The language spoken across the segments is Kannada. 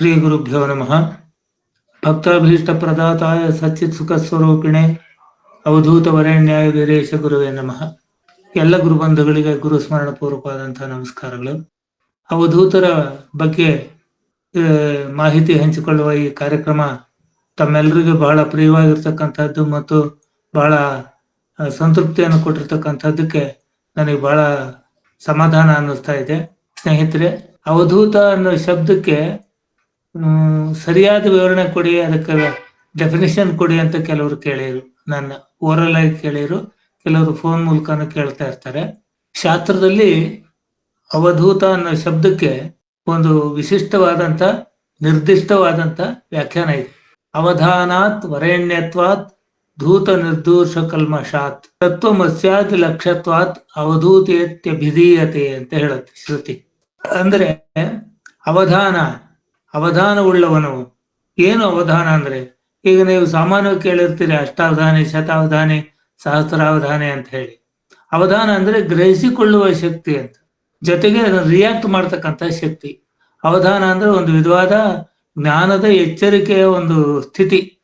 ಶ್ರೀ ಗುರುಭ್ಯೋ ನಮಃ. ಭಕ್ತಾಭೀಷ್ಟ ಪ್ರದಾತಾಯ ಸಚ್ಚಿತ್ ಸುಖ ಸ್ವರೂಪಿಣೆ ಅವಧೂತ ವರೆಣ್ಯಾಯ ವೀರೇಶ ಗುರುವೇ ನಮಃ. ಎಲ್ಲ ಗುರುಬಂಧುಗಳಿಗೆ ಗುರು ಸ್ಮರಣ ಪೂರ್ವಕವಾದಂತಹ ನಮಸ್ಕಾರಗಳು. ಅವಧೂತರ ಬಗ್ಗೆ ಮಾಹಿತಿ ಹಂಚಿಕೊಳ್ಳುವ ಈ ಕಾರ್ಯಕ್ರಮ ತಮ್ಮೆಲ್ಲರಿಗೂ ಬಹಳ ಪ್ರಿಯವಾಗಿರ್ತಕ್ಕಂಥದ್ದು ಮತ್ತು ಬಹಳ ಸಂತೃಪ್ತಿಯನ್ನು ಕೊಟ್ಟಿರ್ತಕ್ಕಂಥದ್ದಕ್ಕೆ ನನಗೆ ಬಹಳ ಸಮಾಧಾನ ಅನ್ನಿಸ್ತಾ ಇದೆ. ಸ್ನೇಹಿತರೆ, ಅವಧೂತ ಅನ್ನೋ ಶಬ್ದಕ್ಕೆ ಸರಿಯಾದ ವಿವರಣೆ ಕೊಡಿ, ಅದಕ್ಕೆ ಡೆಫಿನೇಷನ್ ಕೊಡಿ ಅಂತ ಕೆಲವರು ಕೇಳಿರು ನನ್ನ ಓರಲ್ ಆಗಿ ಕೇಳಿರು ಕೆಲವರು ಫೋನ್ ಮೂಲಕನೂ ಕೇಳ್ತಾ ಇರ್ತಾರೆ. ಶಾಸ್ತ್ರದಲ್ಲಿ ಅವಧೂತ ಅನ್ನೋ ಶಬ್ದಕ್ಕೆ ಒಂದು ವಿಶಿಷ್ಟವಾದಂತ, ನಿರ್ದಿಷ್ಟವಾದಂತ ವ್ಯಾಖ್ಯಾನ ಇದೆ. ಅವಧಾನಾತ್ ವರೇಣ್ಯತ್ವಾತ್ ಧೂತ ನಿರ್ದೋಷ ತತ್ವ ಮತ್ಸ್ಯಾದ್ ಲಕ್ಷತ್ವಾತ್ ಅವಧೂತೇತ್ಯಭಿಧೀಯತೆ ಅಂತ ಹೇಳುತ್ತೆ ಶ್ರುತಿ. ಅಂದ್ರೆ ಅವಧಾನ ಅವಧಾನವುಳ್ಳವನು. ಏನು ಅವಧಾನ ಅಂದ್ರೆ? ಈಗ ನೀವು ಸಾಮಾನ್ಯವಾಗಿ ಕೇಳಿರ್ತೀರಿ, ಅಷ್ಟಾವಧಾನಿ, ಶತಾವಧಾನಿ, ಸಹಸ್ರಾವಧಾನಿ ಅಂತ ಹೇಳಿ. ಅವಧಾನ ಅಂದ್ರೆ ಗ್ರಹಿಸಿಕೊಳ್ಳುವ ಶಕ್ತಿ ಅಂತ. ಜೊತೆಗೆ ರಿಯಾಕ್ಟ್ ಮಾಡ್ತಕ್ಕಂಥ ಶಕ್ತಿ. ಅವಧಾನ ಅಂದ್ರೆ ಒಂದು ವಿಧವಾದ ಜ್ಞಾನದ ಎಚ್ಚರಿಕೆಯ ಒಂದು ಸ್ಥಿತಿ.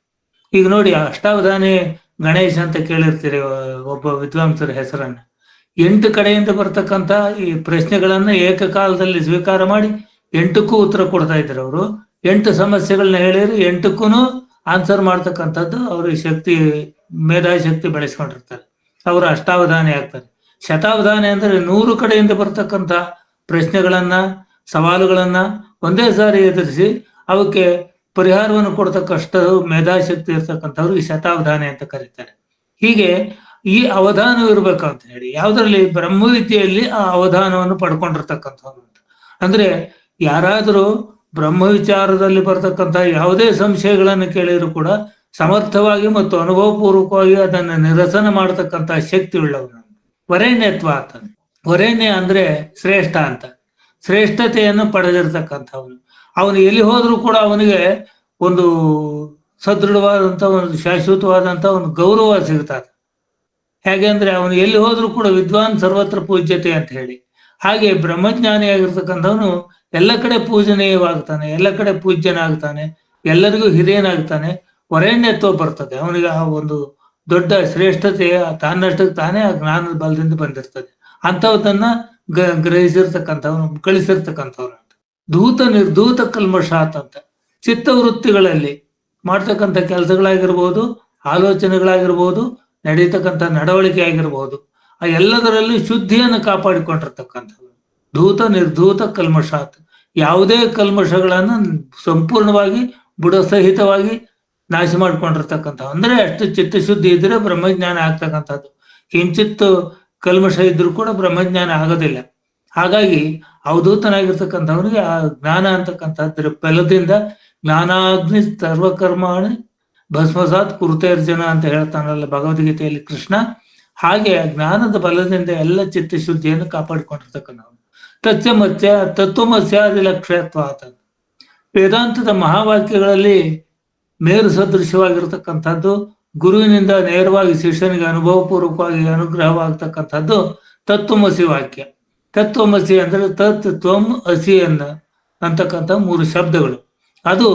ಈಗ ನೋಡಿ, ಅಷ್ಟಾವಧಾನಿ ಗಣೇಶ ಅಂತ ಕೇಳಿರ್ತೀರಿ ಒಬ್ಬ ವಿದ್ವಾಂಸರ ಹೆಸರನ್ನ. ಎಂಟು ಕಡೆಯಿಂದ ಬರ್ತಕ್ಕಂಥ ಈ ಪ್ರಶ್ನೆಗಳನ್ನ ಏಕಕಾಲದಲ್ಲಿ ಸ್ವೀಕಾರ ಮಾಡಿ ಎಂಟಕ್ಕೂ ಉತ್ತರ ಕೊಡ್ತಾ ಇದ್ರು ಅವರು. ಎಂಟು ಸಮಸ್ಯೆಗಳನ್ನ ಹೇಳಿದ್ರೆ ಎಂಟಕ್ಕೂ ಆನ್ಸರ್ ಮಾಡ್ತಕ್ಕಂಥದ್ದು ಅವ್ರಿಗೆ ಶಕ್ತಿ ಮೇಧಾಶಕ್ತಿ ಬೆಳೆಸ್ಕೊಂಡಿರ್ತಾರೆ. ಅವರು ಅಷ್ಟಾವಧಾನಿ ಆಗ್ತಾರೆ. ಶತಾವಧಾನಿ ಅಂದ್ರೆ ನೂರು ಕಡೆಯಿಂದ ಬರ್ತಕ್ಕಂಥ ಪ್ರಶ್ನೆಗಳನ್ನ, ಸವಾಲುಗಳನ್ನ ಒಂದೇ ಸಾರಿ ಎದುರಿಸಿ ಅವಕ್ಕೆ ಪರಿಹಾರವನ್ನು ಕೊಡ್ತಕ್ಕಷ್ಟು ಮೇಧಾಶಕ್ತಿ ಈ ಶತಾವಧಾನಿ ಅಂತ ಕರೀತಾರೆ. ಹೀಗೆ ಈ ಅವಧಾನ ಇರ್ಬೇಕು ಅಂತ ಹೇಳಿ, ಯಾವ್ದ್ರಲ್ಲಿ ಬ್ರಹ್ಮವಿದ್ಯೆಯಲ್ಲಿ ಆ ಅವಧಾನವನ್ನು ಪಡ್ಕೊಂಡಿರ್ತಕ್ಕಂಥವ್ರು ಅಂದ್ರೆ ಯಾರಾದರೂ ಬ್ರಹ್ಮ ವಿಚಾರದಲ್ಲಿ ಬರ್ತಕ್ಕಂಥ ಯಾವುದೇ ಸಂಶಯಗಳನ್ನು ಕೇಳಿದ್ರು ಕೂಡ ಸಮರ್ಥವಾಗಿ ಮತ್ತು ಅನುಭವಪೂರ್ವಕವಾಗಿ ಅದನ್ನು ನಿರಸನ ಮಾಡತಕ್ಕಂಥ ಶಕ್ತಿ ಉಳ್ಳವನು. ವರೇಣ್ಯತ್ವ ಅಂತ. ವರೇಣ್ಯ ಅಂದ್ರೆ ಶ್ರೇಷ್ಠ ಅಂತ. ಶ್ರೇಷ್ಠತೆಯನ್ನು ಪಡೆದಿರ್ತಕ್ಕಂಥವನು. ಅವನು ಎಲ್ಲಿ ಹೋದ್ರೂ ಕೂಡ ಅವನಿಗೆ ಒಂದು ಸದೃಢವಾದಂತ ಒಂದು ಶಾಶ್ವತವಾದಂತ ಒಂದು ಗೌರವ ಸಿಗ್ತದೆ. ಹೇಗೆ ಅಂದ್ರೆ ಅವನು ಎಲ್ಲಿ ಹೋದ್ರೂ ಕೂಡ ವಿದ್ವಾನ್ ಸರ್ವತ್ರ ಪೂಜ್ಯತೆ ಅಂತ ಹೇಳಿ. ಹಾಗೆ ಬ್ರಹ್ಮಜ್ಞಾನಿ ಆಗಿರ್ತಕ್ಕಂಥವನು ಎಲ್ಲ ಕಡೆ ಪೂಜನೀಯವಾಗ್ತಾನೆ, ಎಲ್ಲ ಕಡೆ ಪೂಜ್ಯನಾಗ್ತಾನೆ, ಎಲ್ಲರಿಗೂ ಹಿರಿಯನಾಗ್ತಾನೆ ವರೇಣ್ಯತ್ವ ಬರ್ತದೆ. ಅವನಿಗೆ ಆ ಒಂದು ದೊಡ್ಡ ಶ್ರೇಷ್ಠತೆ ತಾನಷ್ಟಕ್ಕೆ ತಾನೇ ಆ ಜ್ಞಾನದ ಬಲದಿಂದ ಬಂದಿರ್ತದೆ. ಅಂಥವನ್ನ ಗ, ಗ್ರಹಿಸಿರ್ತಕ್ಕಂಥವನು ಕಳಿಸಿರ್ತಕ್ಕಂಥವ್ರು ಧೂತ ನಿರ್ಧೂತ ಕಲ್ಮಷಾತ್ ಅಂತ. ಚಿತ್ತವೃತ್ತಿಗಳಲ್ಲಿ ಮಾಡ್ತಕ್ಕಂಥ ಕೆಲಸಗಳಾಗಿರ್ಬೋದು, ಆಲೋಚನೆಗಳಾಗಿರ್ಬೋದು, ನಡೀತಕ್ಕಂಥ ನಡವಳಿಕೆ ಆಗಿರ್ಬೋದು ಆ ಎಲ್ಲದರಲ್ಲಿ ಶುದ್ಧಿಯನ್ನು ಕಾಪಾಡಿಕೊಂಡಿರ್ತಕ್ಕಂಥದ್ದು. ಧೂತ ನಿರ್ಧೂತ ಕಲ್ಮಶಾತ್. ಯಾವುದೇ ಕಲ್ಮಶಗಳನ್ನು ಸಂಪೂರ್ಣವಾಗಿ ಬುಡ ಸಹಿತವಾಗಿ ನಾಶ ಮಾಡ್ಕೊಂಡಿರ್ತಕ್ಕಂಥ ಅಂದ್ರೆ ಅಷ್ಟು ಚಿತ್ತಶುದ್ಧಿ ಇದ್ರೆ ಬ್ರಹ್ಮಜ್ಞಾನ ಆಗ್ತಕ್ಕಂಥದ್ದು. ಕಿಂಚಿತ್ತು ಕಲ್ಮಶ ಇದ್ರೂ ಕೂಡ ಬ್ರಹ್ಮಜ್ಞಾನ ಆಗೋದಿಲ್ಲ. ಹಾಗಾಗಿ ಅವಧೂತನಾಗಿರ್ತಕ್ಕಂಥವನಿಗೆ ಆ ಜ್ಞಾನ ಅಂತಕ್ಕಂಥದ್ರ ಬಲದಿಂದ ಜ್ಞಾನಾಗ್ನಿ ಸರ್ವಕರ್ಮಾಣಿ ಭಸ್ಮಸಾತ್ ಕುರುತೇರ್ಜನ ಅಂತ ಹೇಳ್ತಾನಲ್ಲ ಭಗವದ್ಗೀತೆಯಲ್ಲಿ ಕೃಷ್ಣ. ಹಾಗೆ ಜ್ಞಾನದ ಬಲದಿಂದ ಎಲ್ಲ ಚಿತ್ತ ಶುದ್ಧಿಯನ್ನು ಚಿತ್ತಶುದ್ಧಿಯನ್ನು ಕಾಪಾಡಿಕೊಂಡಿರ್ತಕ್ಕಂಥವನು ತತ್ವಮತ್ಯ ಅದು ಲಕ್ಷ್ಯತ್ವ ಆತ ವೇದಾಂತದ ಮಹಾವಾಕ್ಯಗಳಲ್ಲಿ ಮೇರು ಸದೃಶವಾಗಿರ್ತಕ್ಕಂಥದ್ದು, ಗುರುವಿನಿಂದ ನೇರವಾಗಿ ಶಿಷ್ಯನಿಗೆ ಅನುಭವಪೂರ್ವಕವಾಗಿ ಅನುಗ್ರಹವಾಗ್ತಕ್ಕಂಥದ್ದು ತತ್ವಮಸಿ ವಾಕ್ಯ. ತತ್ವಮಸಿ ಅಂದ್ರೆ ತತ್ ತ್ವಮ್ ಅಸಿ ಅನ್ನ ಅಂತಕ್ಕಂಥ ಮೂರು ಶಬ್ದಗಳು. ಅದು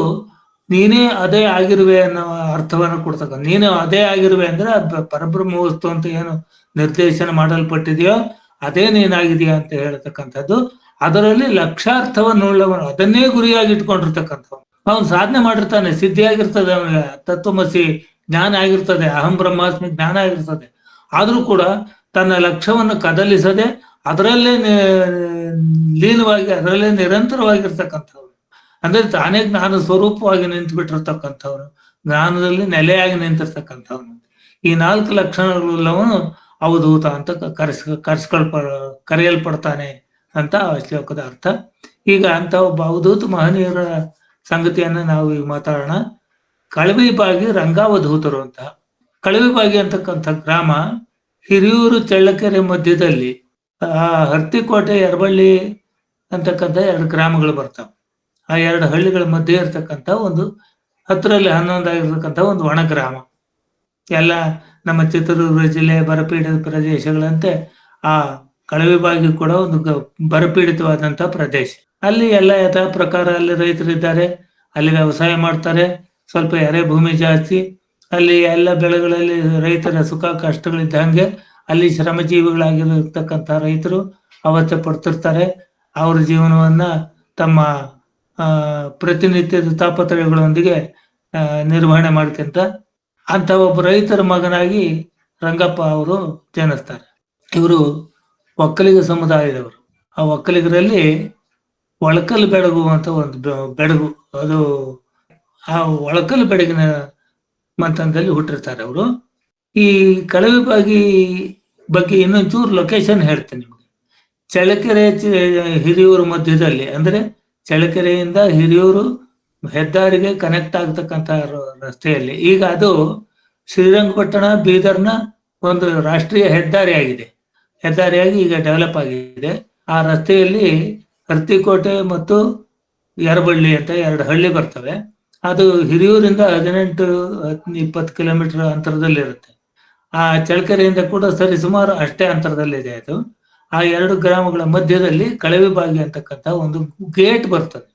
ನೀನೇ ಅದೇ ಆಗಿರುವೆ ಅನ್ನೋ ಅರ್ಥವನ್ನು ಕೊಡ್ತಕ್ಕ. ನೀನು ಅದೇ ಆಗಿರುವೆ ಅಂದ್ರೆ ಅದ್ ಪರಬ್ರಹ್ಮ ವಸ್ತು ಅಂತ ಏನು ನಿರ್ದೇಶನ ಮಾಡಲ್ಪಟ್ಟಿದೆಯೋ ಅದೇ ನೀನಾಗಿದೆಯಾ ಅಂತ ಹೇಳ್ತಕ್ಕಂಥದ್ದು. ಅದರಲ್ಲಿ ಲಕ್ಷಾರ್ಥವನ್ನು ಉಳ್ಳವನು, ಅದನ್ನೇ ಗುರಿಯಾಗಿ ಇಟ್ಕೊಂಡಿರ್ತಕ್ಕಂಥವನು. ಅವನು ಸಾಧನೆ ಮಾಡಿರ್ತಾನೆ, ಸಿದ್ಧಿಯಾಗಿರ್ತದೆ ಅವನಿಗೆ, ತತ್ವಮಸಿ ಜ್ಞಾನ ಆಗಿರ್ತದೆ, ಅಹಂ ಬ್ರಹ್ಮಾಸ್ಮಿ ಜ್ಞಾನ ಆಗಿರ್ತದೆ. ಆದ್ರೂ ಕೂಡ ತನ್ನ ಲಕ್ಷ್ಯವನ್ನು ಕದಲಿಸದೆ ಅದರಲ್ಲೇ ಲೀನವಾಗಿ, ಅದರಲ್ಲೇ ನಿರಂತರವಾಗಿರ್ತಕ್ಕಂಥವ್ರು ಅಂದ್ರೆ ತಾನೇ ಜ್ಞಾನ ಸ್ವರೂಪವಾಗಿ ನಿಂತು ಬಿಟ್ಟಿರ್ತಕ್ಕಂಥವ್ರು ಜ್ಞಾನದಲ್ಲಿ ನೆಲೆಯಾಗಿ ನಿಂತಿರ್ತಕ್ಕಂಥವ್ನು ಈ ನಾಲ್ಕು ಲಕ್ಷಣಗಳುಳ್ಳವನು ಅವಧೂತ ಅಂತ ಕರೆಸ್, ಕರೆಸ್ಕೊಳ್ಪ, ಕರೆಯಲ್ಪಡ್ತಾನೆ ಅಂತ ಶ್ಲೋಕದ ಅರ್ಥ. ಈಗ ಅಂತ ಒಬ್ಬ ಅವಧೂತ ಮಹನೀಯರ ಸಂಗತಿಯನ್ನ ನಾವು ಈಗ ಮಾತಾಡೋಣ. ಕಳವಿಬಾಗಿ ರಂಗಾವಧೂತರು ಅಂತ. ಕಳವಿ ಬಾಗಿ ಅಂತಕ್ಕಂಥ ಗ್ರಾಮ ಹಿರಿಯೂರು ಚಳ್ಳಕೆರೆ ಮಧ್ಯದಲ್ಲಿ, ಆ ಹರ್ತಿಕೋಟೆ ಎರಬಳ್ಳಿ ಅಂತಕ್ಕಂಥ ಎರಡು ಗ್ರಾಮಗಳು ಬರ್ತಾವೆ. ಆ ಎರಡು ಹಳ್ಳಿಗಳ ಮಧ್ಯೆ ಇರ್ತಕ್ಕಂಥ ಒಂದು ಹತ್ತರಲ್ಲಿ ಹನ್ನೊಂದಾಗಿರ್ತಕ್ಕಂಥ ಒಂದು ಒಣ ಗ್ರಾಮ ಎಲ್ಲ ನಮ್ಮ ಚಿತ್ರದುರ್ಗ ಜಿಲ್ಲೆ ಬರಪೀಡಿತ ಪ್ರದೇಶಗಳಂತೆ ಆ ಕಳವಿಬಾಗಿ ಕೂಡ ಒಂದು ಬರಪೀಡಿತವಾದಂತಹ ಪ್ರದೇಶ. ಅಲ್ಲಿ ಎಲ್ಲ ಯಥಾ ಪ್ರಕಾರ ಅಲ್ಲಿ ರೈತರಿದ್ದಾರೆ, ಅಲ್ಲಿ ವ್ಯವಸಾಯ ಮಾಡ್ತಾರೆ, ಸ್ವಲ್ಪ ಎರೆ ಭೂಮಿ ಜಾಸ್ತಿ, ಅಲ್ಲಿ ಎಲ್ಲ ಬೆಳೆಗಳಲ್ಲಿ ರೈತರ ಸುಖ ಕಷ್ಟಗಳಿದ್ದಂಗೆ ಅಲ್ಲಿ ಶ್ರಮಜೀವಿಗಳಾಗಿರತಕ್ಕಂಥ ರೈತರು ಅವತ್ತೆ ಪಡ್ತಿರ್ತಾರೆ. ಅವ್ರ ಜೀವನವನ್ನ ತಮ್ಮ ಪ್ರತಿನಿತ್ಯದ ತಾಪತ್ರಯಗಳೊಂದಿಗೆ ನಿರ್ವಹಣೆ ಮಾಡ್ಕೊಂತ ಅಂತ ಒಬ್ಬ ರೈತರ ಮಗನಾಗಿ ರಂಗಪ್ಪ ಅವರು ಜನಿಸ್ತಾರೆ. ಇವರು ಒಕ್ಕಲಿಗ ಸಮುದಾಯದವರು. ಆ ಒಕ್ಕಲಿಗರಲ್ಲಿ ಒಳಕಲ್ ಬೆಡಗು ಅಂತ ಒಂದು ಬೆಡಗು, ಅದು ಆ ಒಳಕಲ್ ಬೆಡಗಿನ ಮಂತನದಲ್ಲಿ ಹುಟ್ಟಿರ್ತಾರೆ ಅವರು. ಈ ಕಳವೆಬಾಗಿ ಬಗ್ಗೆ ಇನ್ನೊಂಚೂರು ಲೊಕೇಶನ್ ಹೇಳ್ತೇನೆ ನಿಮಗೆ. ಚಳ್ಳಕೆರೆ, ಚ- ಹಿರಿಯೂರು ಮಧ್ಯದಲ್ಲಿ, ಅಂದ್ರೆ ಚಳ್ಳಕೆರೆಯಿಂದ ಹಿರಿಯೂರು ಹೆದ್ದಾರಿಗೆ ಕನೆಕ್ಟ್ ಆಗ್ತಕ್ಕಂತ ರಸ್ತೆಯಲ್ಲಿ. ಈಗ ಅದು ಶ್ರೀರಂಗಪಟ್ಟಣ, ಬೀದರ್ನ ಒಂದು ರಾಷ್ಟ್ರೀಯ ಹೆದ್ದಾರಿ ಆಗಿದೆ. ಹೆದ್ದಾರಿಯಾಗಿ ಈಗ ಡೆವಲಪ್ ಆಗಿದೆ. ಆ ರಸ್ತೆಯಲ್ಲಿ ಹರ್ತಿಕೋಟೆ ಮತ್ತು ಯರಬಳ್ಳಿ ಅಂತ ಎರಡು ಹಳ್ಳಿ ಬರ್ತವೆ. ಅದು ಹಿರಿಯೂರಿಂದ ಹದಿನೆಂಟು ಇಪ್ಪತ್ತು ಕಿಲೋಮೀಟರ್ ಅಂತರದಲ್ಲಿರುತ್ತೆ. ಆ ಚಳ್ಳಕೆರೆಯಿಂದ ಕೂಡ ಸರಿ ಸುಮಾರು ಅಷ್ಟೇ ಅಂತರದಲ್ಲಿದೆ ಅದು. ಆ ಎರಡು ಗ್ರಾಮಗಳ ಮಧ್ಯದಲ್ಲಿ ಕಳವೆಬಾಗಿ ಅಂತಕ್ಕಂಥ ಒಂದು ಗೇಟ್ ಬರ್ತದೆ.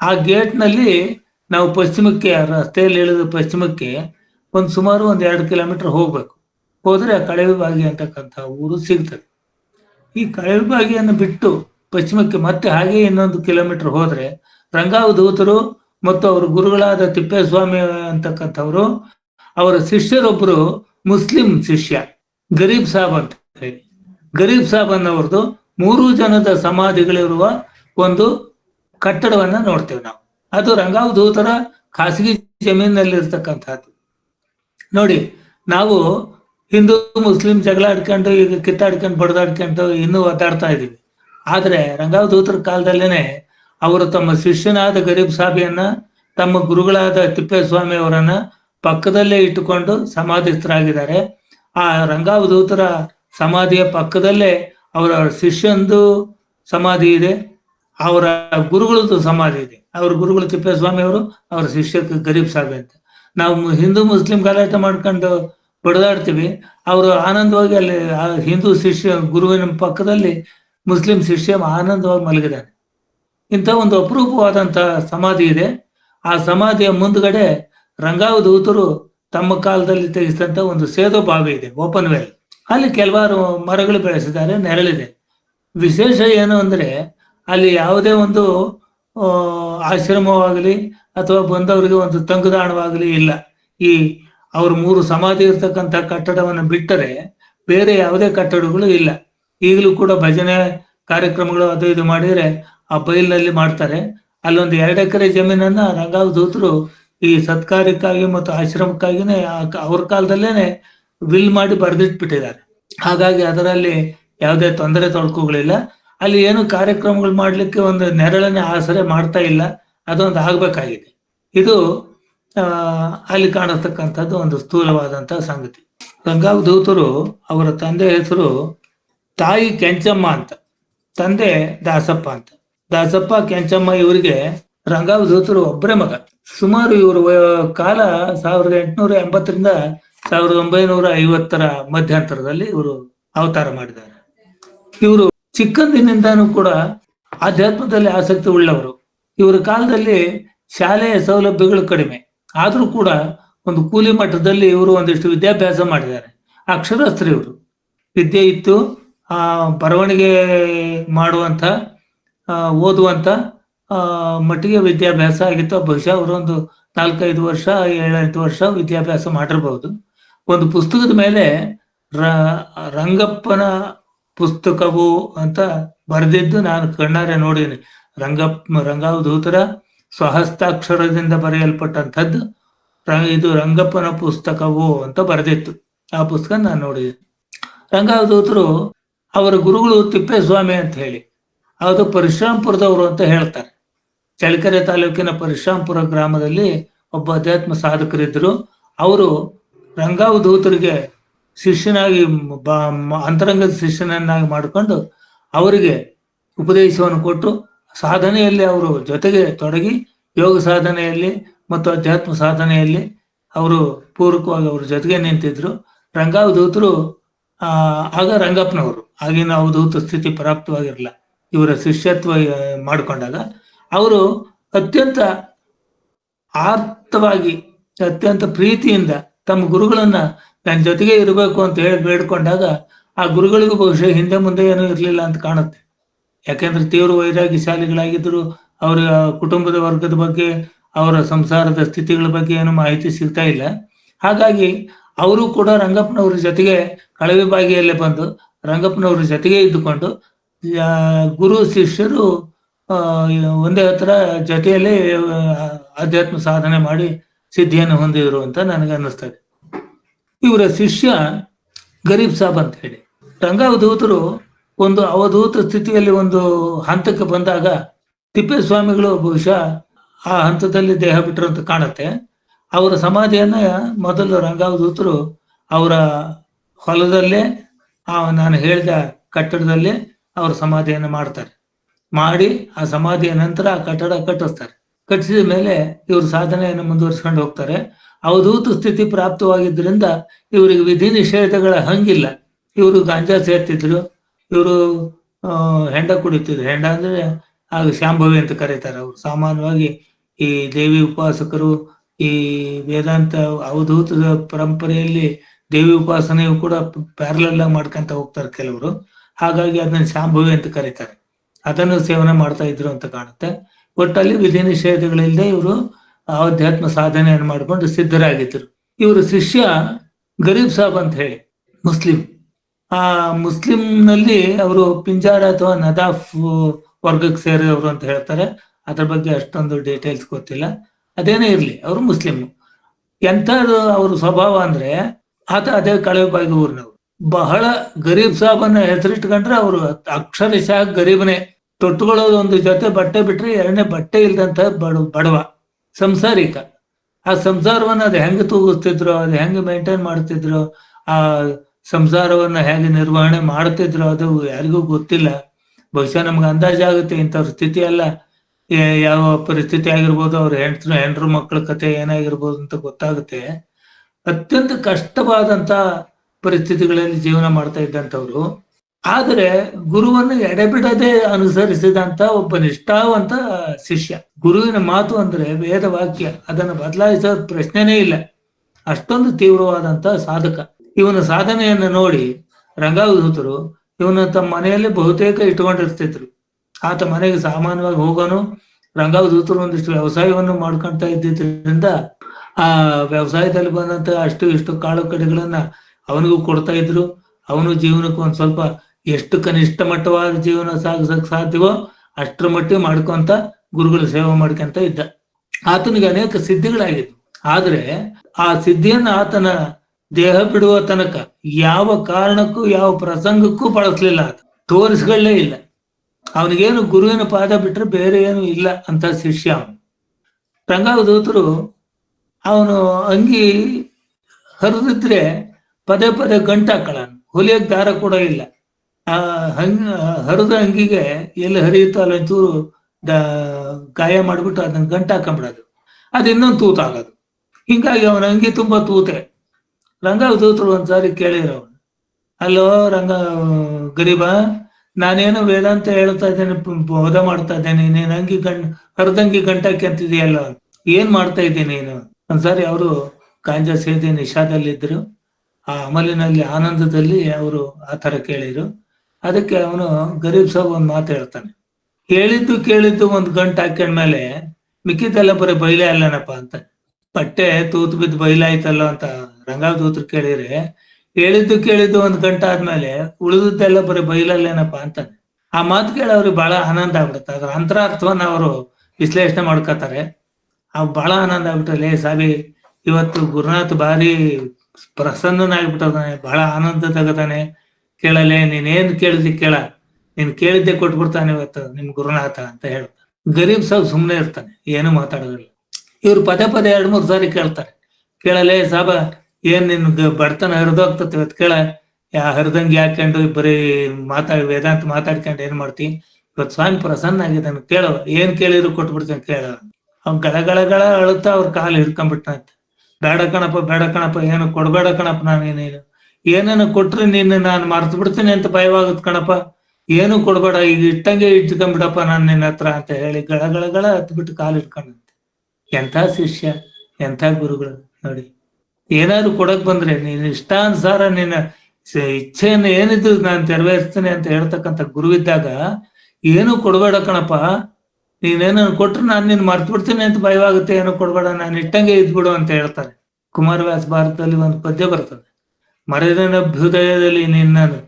ಆ ಗೇಟ್ನಲ್ಲಿ ನಾವು ಪಶ್ಚಿಮಕ್ಕೆ ರಸ್ತೆಯಲ್ಲಿ ಇಳಿದ ಪಶ್ಚಿಮಕ್ಕೆ ಒಂದು ಸುಮಾರು ಒಂದು ಎರಡು ಕಿಲೋಮೀಟರ್ ಹೋಗ್ಬೇಕು. ಹೋದ್ರೆ ಆ ಕಳವೆಬಾಗಿ ಅಂತಕ್ಕಂಥ ಊರು ಸಿಗ್ತದೆ. ಈ ಕಳವೆಬಾಗಿಯನ್ನು ಬಿಟ್ಟು ಪಶ್ಚಿಮಕ್ಕೆ ಮತ್ತೆ ಹಾಗೆ ಇನ್ನೊಂದು ಕಿಲೋಮೀಟರ್ ಹೋದ್ರೆ ರಂಗಾವಧೂತರು ಮತ್ತು ಅವರ ಗುರುಗಳಾದ ತಿಪ್ಪೇಸ್ವಾಮಿ ಅಂತಕ್ಕಂಥವ್ರು, ಅವರ ಶಿಷ್ಯರೊಬ್ಬರು ಮುಸ್ಲಿಂ ಶಿಷ್ಯ, ಗರೀಬ್ ಸಾಬ್ ಅಂತ ಗರೀಬ್ ಸಾಬ್ ಅನ್ನೋರ್ದು ಮೂರು ಜನದ ಸಮಾಧಿಗಳಿರುವ ಒಂದು ಕಟ್ಟಡವನ್ನ ನೋಡ್ತೇವೆ ನಾವು. ಅದು ರಂಗಾವಧೂತರ ಖಾಸಗಿ ಜಮೀನಲ್ಲಿ ಇರ್ತಕ್ಕಂಥದ್ದು ನೋಡಿ, ನಾವು ಹಿಂದೂ, ಮುಸ್ಲಿಂ ಜಗಳ ಆಡ್ಕೊಂಡು, ಈಗ ಕಿತ್ತಾಡ್ಕೊಂಡು, ಬಡದಾಡ್ಕೊಂಡು ಇನ್ನೂ ಒದ್ದಾಡ್ತಾ ಇದೀವಿ ಆದ್ರೆ ರಂಗಾವಧೂತರ ಕಾಲದಲ್ಲೇನೆ ಅವರು ತಮ್ಮ ಶಿಷ್ಯನಾದ ಗರೀಬ್ ಸಾಬಿಯನ್ನ, ತಮ್ಮ ಗುರುಗಳಾದ ತಿಪ್ಪೇಸ್ವಾಮಿ ಅವರನ್ನ ಪಕ್ಕದಲ್ಲೇ ಇಟ್ಟುಕೊಂಡು ಸಮಾಧಿಸ್ಥರಾಗಿದ್ದಾರೆ. ಆ ರಂಗಾವ್ ದೂತರ ಸಮಾಧಿಯ ಪಕ್ಕದಲ್ಲೇ ಅವರ ಶಿಷ್ಯಂದು ಸಮಾಧಿ ಇದೆ, ಅವರ ಗುರುಗಳದ್ದು ಸಮಾಧಿ ಇದೆ. ಅವ್ರ ಗುರುಗಳು ತಿಪ್ಪೇಸ್ವಾಮಿ ಅವರು, ಅವರ ಶಿಷ್ಯ ಗರೀಬ್ ಸಾಹೇಬ್ ಅಂತ. ನಾವು ಹಿಂದೂ ಮುಸ್ಲಿಂ ಗಲಾಟೆ ಮಾಡ್ಕೊಂಡು ಬಡದಾಡ್ತೀವಿ. ಅವರು ಆನಂದವಾಗಿ ಅಲ್ಲಿ ಹಿಂದೂ ಶಿಷ್ಯ ಗುರುವಿನ ಪಕ್ಕದಲ್ಲಿ ಮುಸ್ಲಿಂ ಶಿಷ್ಯ ಆನಂದವಾಗಿ ಮಲಗಿದ್ದಾನೆ ಇಂಥ ಒಂದು ಅಪರೂಪವಾದಂತ ಸಮಾಧಿ ಇದೆ. ಆ ಸಮಾಧಿಯ ಮುಂದ್ಗಡೆ ರಂಗಾವ ದೂತರು ತಮ್ಮ ಕಾಲದಲ್ಲಿ ತೆಗೆಸಿದಂತ ಒಂದು ಸೇದು ಬಾವಿ ಇದೆ, ಓಪನ್ ವೆಲ್. ಅಲ್ಲಿ ಕೆಲವಾರು ಮರಗಳು ಬೆಳೆಸಿದ್ದಾರೆ, ನೆರಳಿದೆ. ವಿಶೇಷ ಏನು ಅಂದ್ರೆ, ಅಲ್ಲಿ ಯಾವುದೇ ಒಂದು ಆಶ್ರಮವಾಗಲಿ ಅಥವಾ ಬಂದವರಿಗೆ ಒಂದು ತಂಗುದಾಣವಾಗಲಿ ಇಲ್ಲ. ಈ ಅವ್ರ ಮೂರು ಸಮಾಧಿ ಇರ್ತಕ್ಕಂಥ ಕಟ್ಟಡವನ್ನು ಬಿಟ್ಟರೆ ಬೇರೆ ಯಾವುದೇ ಕಟ್ಟಡಗಳು ಇಲ್ಲ. ಈಗಲೂ ಕೂಡ ಭಜನೆ ಕಾರ್ಯಕ್ರಮಗಳು ಅದು ಇದು ಮಾಡಿದರೆ ಆ ಬೈಲ್ನಲ್ಲಿ ಮಾಡ್ತಾರೆ. ಅಲ್ಲೊಂದು ಎರಡು ಎಕರೆ ಜಮೀನನ್ನ ರಂಗಾವ್ ದೂತರು ಈ ಸತ್ಕಾರ್ಯಕ್ಕಾಗಿ ಮತ್ತು ಆಶ್ರಮಕ್ಕಾಗಿನೇ ಅವ್ರ ಕಾಲದಲ್ಲೇನೆ ವಿಲ್ ಮಾಡಿ ಬರೆದಿಟ್ಬಿಟ್ಟಿದ್ದಾರೆ. ಹಾಗಾಗಿ ಅದರಲ್ಲಿ ಯಾವುದೇ ತೊಂದರೆ ತೊಡಕುಗಳಿಲ್ಲ. ಅಲ್ಲಿ ಏನು ಕಾರ್ಯಕ್ರಮಗಳು ಮಾಡಲಿಕ್ಕೆ ಒಂದು ನೆರಳನೆ ಆಸರೆ ಮಾಡ್ತಾ ಇಲ್ಲ. ಅದೊಂದು ಆಗ್ಬೇಕಾಗಿದೆ. ಇದು ಅಲ್ಲಿ ಕಾಣತಕ್ಕಂಥದ್ದು ಒಂದು ಸ್ಥೂಲವಾದಂತಹ ಸಂಗತಿ. ರಂಗಾವ್ ದೂತರು ಅವರ ತಂದೆ ಹೆಸರು ತಾಯಿ ಕೆಂಚಮ್ಮ ಅಂತ. ತಂದೆ ದಾಸಪ್ಪ ಅಂತ. ದಾಸಪ್ಪ, ಕೆಂಚಮ್ಮ ಇವರಿಗೆ ರಂಗಾವ್ ದೂತರು ಒಬ್ಬರೇ ಮಗ. ಸುಮಾರು ಇವರು, ಕಾಲ ಸಾವಿರದ ಎಂಟುನೂರ ಎಂಬತ್ತರಿಂದ ಸಾವಿರದ ಒಂಬೈನೂರ ಐವತ್ತರ ಮಧ್ಯಂತರದಲ್ಲಿ ಇವರು ಅವತಾರ ಮಾಡಿದ್ದಾರೆ. ಇವರು ಚಿಕ್ಕಂದಿನಿಂದಾನೂ ಕೂಡ ಆಧ್ಯಾತ್ಮದಲ್ಲಿ ಆಸಕ್ತಿ ಉಳ್ಳವರು. ಇವರ ಕಾಲದಲ್ಲಿ ಶಾಲೆಯ ಸೌಲಭ್ಯಗಳು ಕಡಿಮೆ. ಆದರೂ ಕೂಡ ಒಂದು ಕೂಲಿ ಮಟ್ಟದಲ್ಲಿ ಇವರು ಒಂದಿಷ್ಟು ವಿದ್ಯಾಭ್ಯಾಸ ಮಾಡಿದ್ದಾರೆ. ಅಕ್ಷರಸ್ತ್ರ ಇವರು. ವಿದ್ಯೆ ಇತ್ತು, ಆ ಬರವಣಿಗೆ ಮಾಡುವಂತ ಓದುವಂತ ಮಟ್ಟಿಗೆ ವಿದ್ಯಾಭ್ಯಾಸ ಆಗಿತ್ತು. ಬಹುಶಃ ಅವರೊಂದು ನಾಲ್ಕೈದು ವರ್ಷ ಏಳೆಂಟು ವರ್ಷ ವಿದ್ಯಾಭ್ಯಾಸ ಮಾಡಿರ್ಬಹುದು ಒಂದು ಪುಸ್ತಕದ ಮೇಲೆ ರಂಗಪ್ಪನ ಪುಸ್ತಕವು ಅಂತ ಬರೆದಿದ್ದು ನಾನು ಕಣ್ಣಾರೆ ನೋಡಿದ್ದೀನಿ. ರಂಗಪ್ಪ ರಂಗಾವಧೂತರ ಸ್ವಹಸ್ತಾಕ್ಷರದಿಂದ ಬರೆಯಲ್ಪಟ್ಟಂಥದ್ದು ಇದು ರಂಗಪ್ಪನ ಪುಸ್ತಕವು ಅಂತ ಬರೆದಿತ್ತು. ಆ ಪುಸ್ತಕ ನಾನು ನೋಡಿದೆ ರಂಗಾವಧೂತರು ಅವರ ಗುರುಗಳು ತಿಪ್ಪೇಸ್ವಾಮಿ ಅಂತ ಹೇಳಿ, ಅದು ಪರಶುರಾಂಪುರದವರು ಅಂತ ಹೇಳ್ತಾರೆ. ಚಳ್ಳಕೆರೆ ತಾಲೂಕಿನ ಪರಶುರಾಂಪುರ ಗ್ರಾಮದಲ್ಲಿ ಒಬ್ಬ ಅಧ್ಯಾತ್ಮ ಸಾಧಕರಿದ್ದರು. ಅವರು ರಂಗಾವಧೂತರಿಗೆ ಶಿಷ್ಯನಾಗಿ ಬಾ ಅಂತರಂಗದ ಶಿಷ್ಯನನ್ನಾಗಿ ಮಾಡಿಕೊಂಡು ಅವರಿಗೆ ಉಪದೇಶವನ್ನು ಕೊಟ್ಟು ಸಾಧನೆಯಲ್ಲಿ ಅವರು ಜೊತೆಗೆ ತೊಡಗಿ ಯೋಗ ಸಾಧನೆಯಲ್ಲಿ ಮತ್ತು ಅಧ್ಯಾತ್ಮ ಸಾಧನೆಯಲ್ಲಿ ಅವರು ಪೂರಕವಾಗಿ ಅವ್ರ ಜೊತೆಗೆ ನಿಂತಿದ್ರು. ರಂಗಾವಧೂತರು ಆಗ ರಂಗಪ್ಪನವರು, ಆಗಿನ ಅವಧೂತ ಸ್ಥಿತಿ ಪ್ರಾಪ್ತವಾಗಿರಲಿಲ್ಲ ಇವರ ಶಿಷ್ಯತ್ವ ಮಾಡಿಕೊಂಡಾಗ ಅವರು ಅತ್ಯಂತ ಆರ್ತವಾಗಿ ಅತ್ಯಂತ ಪ್ರೀತಿಯಿಂದ ತಮ್ಮ ಗುರುಗಳನ್ನ ನನ್ನ ಜೊತೆಗೆ ಇರಬೇಕು ಅಂತ ಹೇಳಿ ಬೇಡ್ಕೊಂಡಾಗ ಆ ಗುರುಗಳಿಗೂ ಬಹುಶಃ ಹಿಂದೆ ಮುಂದೆ ಏನೂ ಇರಲಿಲ್ಲ ಅಂತ ಕಾಣುತ್ತೆ. ಯಾಕೆಂದ್ರೆ ತೀವ್ರ ವೈರಾಗ್ಯಶಾಲಿಗಳಾಗಿದ್ರು ಅವರ ಕುಟುಂಬದ ವರ್ಗದ ಬಗ್ಗೆ, ಅವರ ಸಂಸಾರದ ಸ್ಥಿತಿಗಳ ಬಗ್ಗೆ ಏನು ಮಾಹಿತಿ ಸಿಗ್ತಾ ಇಲ್ಲ. ಹಾಗಾಗಿ ಅವರು ಕೂಡ ರಂಗಪ್ಪನವ್ರ ಜೊತೆಗೆ ಕಳವೆ ಬಾಗಿಯಲ್ಲೇ ಬಂದು ರಂಗಪ್ಪನವ್ರ ಜೊತೆಗೆ ಇದ್ದುಕೊಂಡು ಗುರು, ಶಿಷ್ಯರು ಒಂದೇ ಹತ್ರ ಜೊತೆಯಲ್ಲಿ ಆಧ್ಯಾತ್ಮ ಸಾಧನೆ ಮಾಡಿ ಸಿದ್ಧಿಯನ್ನು ಹೊಂದಿದ್ರು ಅಂತ ನನಗೆ ಅನ್ನಿಸ್ತದೆ ಇವರ ಶಿಷ್ಯ ಗರೀಬ್ ಸಾಬ್ ಅಂತ ಹೇಳಿ. ರಂಗಾವಧೂತರು ಒಂದು ಅವಧೂತ ಸ್ಥಿತಿಯಲ್ಲಿ ಒಂದು ಹಂತಕ್ಕೆ ಬಂದಾಗ ತಿಪ್ಪೇಸ್ವಾಮಿಗಳು ಬಹುಶಃ ಆ ಹಂತದಲ್ಲಿ ದೇಹ ಬಿಟ್ಟರು ಅಂತ ಕಾಣುತ್ತೆ. ಅವರ ಸಮಾಧಿಯನ್ನ ಮೊದಲು ರಂಗಾವಧೂತರು ಅವರ ಹೊಲದಲ್ಲೇ, ಆ ನಾನು ಹೇಳಿದ ಕಟ್ಟಡದಲ್ಲೇ ಅವರ ಸಮಾಧಿಯನ್ನು ಮಾಡ್ತಾರೆ. ಮಾಡಿ ಆ ಸಮಾಧಿಯ ನಂತರ ಆ ಕಟ್ಟಡ ಕಟ್ಟಿಸ್ತಾರೆ. ಕಟ್ಟಿಸಿದ ಮೇಲೆ ಇವರು ಸಾಧನೆಯನ್ನು ಮುಂದುವರಿಸ್ಕೊಂಡು ಹೋಗ್ತಾರೆ. ಅವಧೂತ ಸ್ಥಿತಿ ಪ್ರಾಪ್ತವಾಗಿದ್ದರಿಂದ ಇವರಿಗೆ ವಿಧಿ ನಿಷೇಧಗಳ ಹಂಗಿಲ್ಲ. ಇವರು ಗಾಂಜಾ ಸೇರ್ತಿದ್ರು. ಇವರು ಹೆಂಡ ಕುಡಿತಿದ್ರು ಹೆಂಡ ಅಂದ್ರೆ ಆಗ ಶಾಂಭವಿ ಅಂತ ಕರೀತಾರೆ ಅವರು. ಸಾಮಾನ್ಯವಾಗಿ ಈ ದೇವಿ ಉಪಾಸಕರು ಈ ವೇದಾಂತ ಅವಧೂತದ ಪರಂಪರೆಯಲ್ಲಿ ದೇವಿ ಉಪಾಸನೆಯು ಕೂಡ ಪ್ಯಾರಲಲ್ ಆಗಿ ಮಾಡ್ಕೊಂತ ಹೋಗ್ತಾರೆ ಕೆಲವರು. ಹಾಗಾಗಿ ಅದನ್ನ ಶಾಂಭವಿ ಅಂತ ಕರೀತಾರೆ. ಅದನ್ನು ಸೇವನೆ ಮಾಡ್ತಾ ಇದ್ರು ಅಂತ ಕಾಣುತ್ತೆ. ಒಟ್ಟಲ್ಲಿ ವಿಧಿ ನಿಷೇಧಗಳಿಲ್ಲದೆ ಇವರು ಆಧ್ಯಾತ್ಮ ಸಾಧನೆಯನ್ನು ಮಾಡಿಕೊಂಡು ಸಿದ್ಧರಾಗಿದ್ದರು. ಇವರ ಶಿಷ್ಯ ಗರೀಬ್ ಸಾಬ್ ಅಂತ ಹೇಳಿ, ಮುಸ್ಲಿಂ. ಆ ಮುಸ್ಲಿಂನಲ್ಲಿ ಅವರು ಪಿಂಜಾರ ಅಥವಾ ನದಾಫ್ ವರ್ಗಕ್ಕೆ ಸೇರಿದವರು ಅಂತ ಹೇಳ್ತಾರೆ. ಅದ್ರ ಬಗ್ಗೆ ಅಷ್ಟೊಂದು ಡೀಟೇಲ್ಸ್ ಗೊತ್ತಿಲ್ಲ. ಅದೇನೇ ಇರಲಿ, ಅವರು ಮುಸ್ಲಿಂ. ಎಂಥದ್ದು ಅವ್ರ ಸ್ವಭಾವ ಅಂದ್ರೆ ಆತ ಅದೇ ಕಳವೆಬಾಗಿ ಊರಿನವ್ರು. ಬಹಳ ಗರೀಬ್ ಸಾಬನ್ನ ಹೆಸರಿಟ್ಕೊಂಡ್ರೆ ಅವರು ಅಕ್ಷರಶಃ ಗರೀಬನೇ. ತೊಟ್ಟುಕೊಳ್ಳೋದು ಒಂದು ಜೊತೆ ಬಟ್ಟೆ ಬಿಟ್ರೆ ಎರಡನೇ ಬಟ್ಟೆ ಇಲ್ದಂತ ಬಡ, ಬಡವ, ಸಂಸಾರಿಕ. ಆ ಸಂಸಾರವನ್ನ ಅದು ಹೆಂಗೆ ತೂಗಿಸ್ತಿದ್ರು, ಅದು ಹೆಂಗೆ ಮೇಂಟೈನ್ ಮಾಡ್ತಿದ್ರು, ಆ ಸಂಸಾರವನ್ನ ಹೇಗೆ ನಿರ್ವಹಣೆ ಮಾಡ್ತಿದ್ರು ಅದು ಯಾರಿಗೂ ಗೊತ್ತಿಲ್ಲ. ಬಹುಶಃ ನಮ್ಗೆ ಅಂದಾಜಾಗುತ್ತೆ ಇಂಥವ್ರ ಸ್ಥಿತಿ ಅಲ್ಲ. ಯಾವ ಪರಿಸ್ಥಿತಿ ಆಗಿರ್ಬೋದು, ಅವ್ರ ಹೆಂಡ್ರು ಹೆಂಡ್ರು ಮಕ್ಕಳ ಕತೆ ಏನಾಗಿರ್ಬೋದು ಅಂತ ಗೊತ್ತಾಗುತ್ತೆ. ಅತ್ಯಂತ ಕಷ್ಟವಾದಂತ ಪರಿಸ್ಥಿತಿಗಳಲ್ಲಿ ಜೀವನ ಮಾಡ್ತಾ ಇದ್ದಂಥವ್ರು. ಆದರೆ ಗುರುವನ್ನು ಎಡೆಬಿಡದೆ ಅನುಸರಿಸಿದಂತ ಒಬ್ಬ ನಿಷ್ಠಾವಂತ ಶಿಷ್ಯ. ಗುರುವಿನ ಮಾತು ಅಂದ್ರೆ ವೇದ ವಾಕ್ಯ ಅದನ್ನು ಬದಲಾಯಿಸೋ ಪ್ರಶ್ನೆನೇ ಇಲ್ಲ. ಅಷ್ಟೊಂದು ತೀವ್ರವಾದಂತ ಸಾಧಕ. ಇವನ ಸಾಧನೆಯನ್ನು ನೋಡಿ ರಂಗಾವಧೂತರು ಇವನ ತಮ್ಮ ಮನೆಯಲ್ಲಿ ಬಹುತೇಕ ಇಟ್ಕೊಂಡಿರ್ತಿದ್ರು ಆತ ಮನೆಗೆ ಸಾಮಾನ್ಯವಾಗಿ ಹೋಗೋನು ರಂಗಾವಧೂತರು ಒಂದಿಷ್ಟು ವ್ಯವಸಾಯವನ್ನು ಮಾಡ್ಕೊಂತ ಇದ್ದಿದ್ರಿಂದ ಆ ವ್ಯವಸಾಯದಲ್ಲಿ ಬಂದಂತ ಅಷ್ಟು ಇಷ್ಟು ಕಾಳು ಕಡೆಗಳನ್ನ ಅವನಿಗೂ ಕೊಡ್ತಾ ಇದ್ರು. ಅವನು ಜೀವನಕ್ಕೆ ಒಂದ್ ಸ್ವಲ್ಪ ಎಷ್ಟು ಕನಿಷ್ಠ ಮಟ್ಟವಾದ ಜೀವನ ಸಾಗಿಸಕ್ ಸಾಧ್ಯವೋ ಅಷ್ಟರ ಮಟ್ಟಿಗೆ ಮಾಡ್ಕೊಂತ ಗುರುಗಳ ಸೇವೆ ಮಾಡ್ಕೊಂತ ಇದ್ದ. ಆತನಿಗೆ ಅನೇಕ ಸಿದ್ಧಿಗಳಾಗಿದ್ವು. ಆದ್ರೆ ಆ ಸಿದ್ಧಿಯನ್ನು ಆತನ ದೇಹ ಬಿಡುವ ತನಕ ಯಾವ ಕಾರಣಕ್ಕೂ, ಯಾವ ಪ್ರಸಂಗಕ್ಕೂ ಬಳಸಲಿಲ್ಲ ಆತ. ತೋರಿಸ್ಕೊಳ್ಳೇ ಇಲ್ಲ. ಅವನಿಗೇನು ಗುರುವಿನ ಪಾದ ಬಿಟ್ರೆ ಬೇರೆ ಏನು ಇಲ್ಲ ಅಂತ ಶಿಷ್ಯ ಅವನು. ರಂಗಾವಧೂತರು ಅವನು ಅಂಗಿ ಹರಿದಿದ್ರೆ ಪದೇ ಪದೇ ಗಂಟಾಕಳ ಹುಲಿಯಕ್ಕೆ ಹೊಲಿಯಕ್ ದಾರ ಕೂಡ ಇಲ್ಲ. ಆ ಹಂಗ, ಹರಿದ ಅಂಗಿಗೆ ಎಲ್ಲಿ ಹರಿಯುತ್ತೋ ಒಂಚೂರು ದ ಗಾಯ ಮಾಡ್ಬಿಟ್ಟು ಅದನ್ನ ಗಂಟ ಹಾಕೊಂಡ್ಬಿಡೋದು ಅದು ಇನ್ನೊಂದು ತೂತ ಆಗೋದು. ಹಿಂಗಾಗಿ ಅವನ ಅಂಗಿ ತುಂಬಾ ತೂತೆ. ರಂಗಾವಧೂತರು ಒಂದ್ಸಾರಿ ಕೇಳಿದ್ರು ಅವನು ಅಲ್ಲೋ ರಂಗ, ಗರೀಬ, ನಾನೇನು ವೇದಾಂತ ಹೇಳ್ತಾ ಇದ್ದೇನೆ ಬೋಧ ಮಾಡ್ತಾ ಇದ್ದೇನೆ, ನೀನ್ ಅಂಗಿ ಗಂಡ್ ಹರಿದಂಗಿ ಗಂಟಾಕಿ ಅಂತಿದೆಯಲ್ಲ, ಏನ್ ಮಾಡ್ತಾ ಇದ್ದೀನಿ ನೀನು? ಒಂದ್ಸಾರಿ ಅವರು ಗಾಂಜಾ ಸೇದಿ ನಿಷಾದಲ್ಲಿದ್ದರು ಆ ಅಮಲಿನಲ್ಲಿ, ಆನಂದದಲ್ಲಿ ಅವರು ಆ ತರ ಕೇಳಿದ್ರು. ಅದಕ್ಕೆ ಅವನು ಗರೀಬ್ ಸಾಬ್ ಒಂದ್ ಮಾತು ಹೇಳ್ತಾನೆ. ಹೇಳಿದ್ದು ಕೇಳಿದ್ದು ಒಂದ್ ಗಂಟು ಹಾಕೊಂಡ್ಮೇಲೆ ಮಿಕ್ಕಿದ್ದೆಲ್ಲ ಬರೀ ಬೈಲೆ ಅಲ್ಲನಪ್ಪ ಅಂತ. ಬಟ್ಟೆ ತೂತು ಬಿದ್ದು ಬೈಲಾಯ್ತಲ್ಲ ಅಂತ ರಂಗಾವಧೂತರು ಕೇಳಿದ್ರೆ ಹೇಳಿದ್ದು ಕೇಳಿದ್ದು ಒಂದ್ ಗಂಟೆ ಆದ್ಮೇಲೆ ಉಳಿದದ್ದೆಲ್ಲ ಬರೀ ಬೈಲಲ್ಲೇನಪ್ಪ ಅಂತ ಆ ಮಾತು ಕೇಳಿ ಅವ್ರಿಗೆ ಬಹಳ ಆನಂದ ಆಗ್ಬಿಡುತ್ತೆ. ಅದ್ರ ಅಂತರಾರ್ಥವನ್ನ ಅವರು ವಿಶ್ಲೇಷಣೆ ಮಾಡ್ಕೋತಾರೆ. ಆ ಬಹಳ ಆನಂದ ಆಗ್ಬಿಟ್ಟ ಲೇ ಸಾಬಿ, ಇವತ್ತು ಗುರುನಾಥ್ ಭಾರಿ ಪ್ರಸನ್ನನಾಗ್ಬಿಟ್ಟದಾನೆ ಬಹಳ ಆನಂದ ತಗದಾನೆ. ಕೇಳಲೆ, ನೀನೇನ್ ಕೇಳಿದ್ದಿ ಕೇಳ. ನೀನ್ ಕೇಳಿದ್ದೆ ಕೊಟ್ಬಿಡ್ತಾನೆ ಇವತ್ತು ನಿಮ್ ಗುರುನಾಥ ಅಂತ ಹೇಳ್ತಾನೆ. ಗರೀಬ್ ಸಾಬ್ ಸುಮ್ನೆ ಇರ್ತಾನೆ, ಏನು ಮಾತಾಡೋದಿಲ್ಲ. ಇವ್ರು ಪದೇ ಪದೇ ಎರಡ್ ಮೂರ್ ಸಾರಿ ಕೇಳ್ತಾರೆ. ಕೇಳಲೆ, ಸಾಬ, ಏನ್ ನಿನ್ ಬಡತನ ಹರಿದೋಗ್ತತಿ ಇವತ್ತು ಕೇಳ. ಯಾ ಹರಿದಂಗೆ ಹಾಕೊಂಡು ಬರೀ ಮಾತಾಡಿ, ವೇದಾಂತ ಮಾತಾಡ್ಕೊಂಡು ಏನ್ ಮಾಡ್ತಿ? ಇವತ್ತು ಸ್ವಾಮಿ ಪ್ರಸನ್ನ ಆಗಿದ್ದಾನೆ ಕೇಳೋ ಏನ್ ಕೇಳಿದ್ರು ಕೊಟ್ಬಿಡ್ತಾನೆ ಕೇಳ. ಅವ್ನ್ಗಳ ಗಳ ಗಳ ಅಳುತ್ತಾ ಅವ್ರ ಕಾಲು ಹಿಡ್ಕೊಂಡ್ಬಿಟ್ಟಂತೆ ಬೇಡ ಕಣಪ್ಪ ಬೇಡ ಕಣಪ್ಪ, ಏನು ಕೊಡ್ಬೇಡ ಕಣಪ್ಪ ನಾನೇನೇನು ಏನನ್ನ ಕೊಟ್ರೆ ನಿನ್ನ ನಾನು ಮರ್ತು ಬಿಡ್ತೀನಿ ಅಂತ ಭಯವಾಗುತ್ತೆ ಕಣಪ್ಪ. ಏನು ಕೊಡ್ಬೇಡ, ಈಗ ಇಟ್ಟಂಗೆ ಇಟ್ಕೊಂಡ್ಬಿಡಪ್ಪ ನಾನು ನಿನ್ನ ಹತ್ರ ಅಂತ ಹೇಳಿ ಗಳಗಳಗಳ ಗಳ ಗಳ ಹತ್ಬಿಟ್ಟು ಕಾಲು ಇಟ್ಕೊಂಡಂತೆ. ಎಂಥ ಶಿಷ್ಯ, ಎಂಥ ಗುರುಗಳು ನೋಡಿ. ಏನಾದ್ರು ಕೊಡಕ್ ಬಂದ್ರೆ ನೀನ್ ಇಷ್ಟಾನುಸಾರ ನಿನ್ನ ಇಚ್ಛೆಯನ್ನು ಏನಿದ್ರು ನಾನು ನೆರವೇರಿಸ್ತೇನೆ ಅಂತ ಹೇಳ್ತಕ್ಕಂಥ ಗುರುವಿದ್ದಾಗ ಏನು ಕೊಡಬೇಡ ಕಣಪ್ಪ. ನೀನೇನು ಕೊಟ್ರು ನಾನು ನಿನ್ ಮರ್ತು ಬಿಡ್ತೀನಿ ಅಂತ ಭಯವಾಗುತ್ತೆ, ಏನು ಕೊಡಬೇಡ, ನಾನು ಇಟ್ಟಂಗೆ ಇದ್ಬಿಡು ಅಂತ ಹೇಳ್ತಾರೆ. ಕುಮಾರವ್ಯಾಸ ಭಾರತದಲ್ಲಿ ಒಂದು ಪದ್ಯ ಬರ್ತದೆ. ಮರದನಭ್ಯುದಯದಲ್ಲಿ ನಿನ್ನನು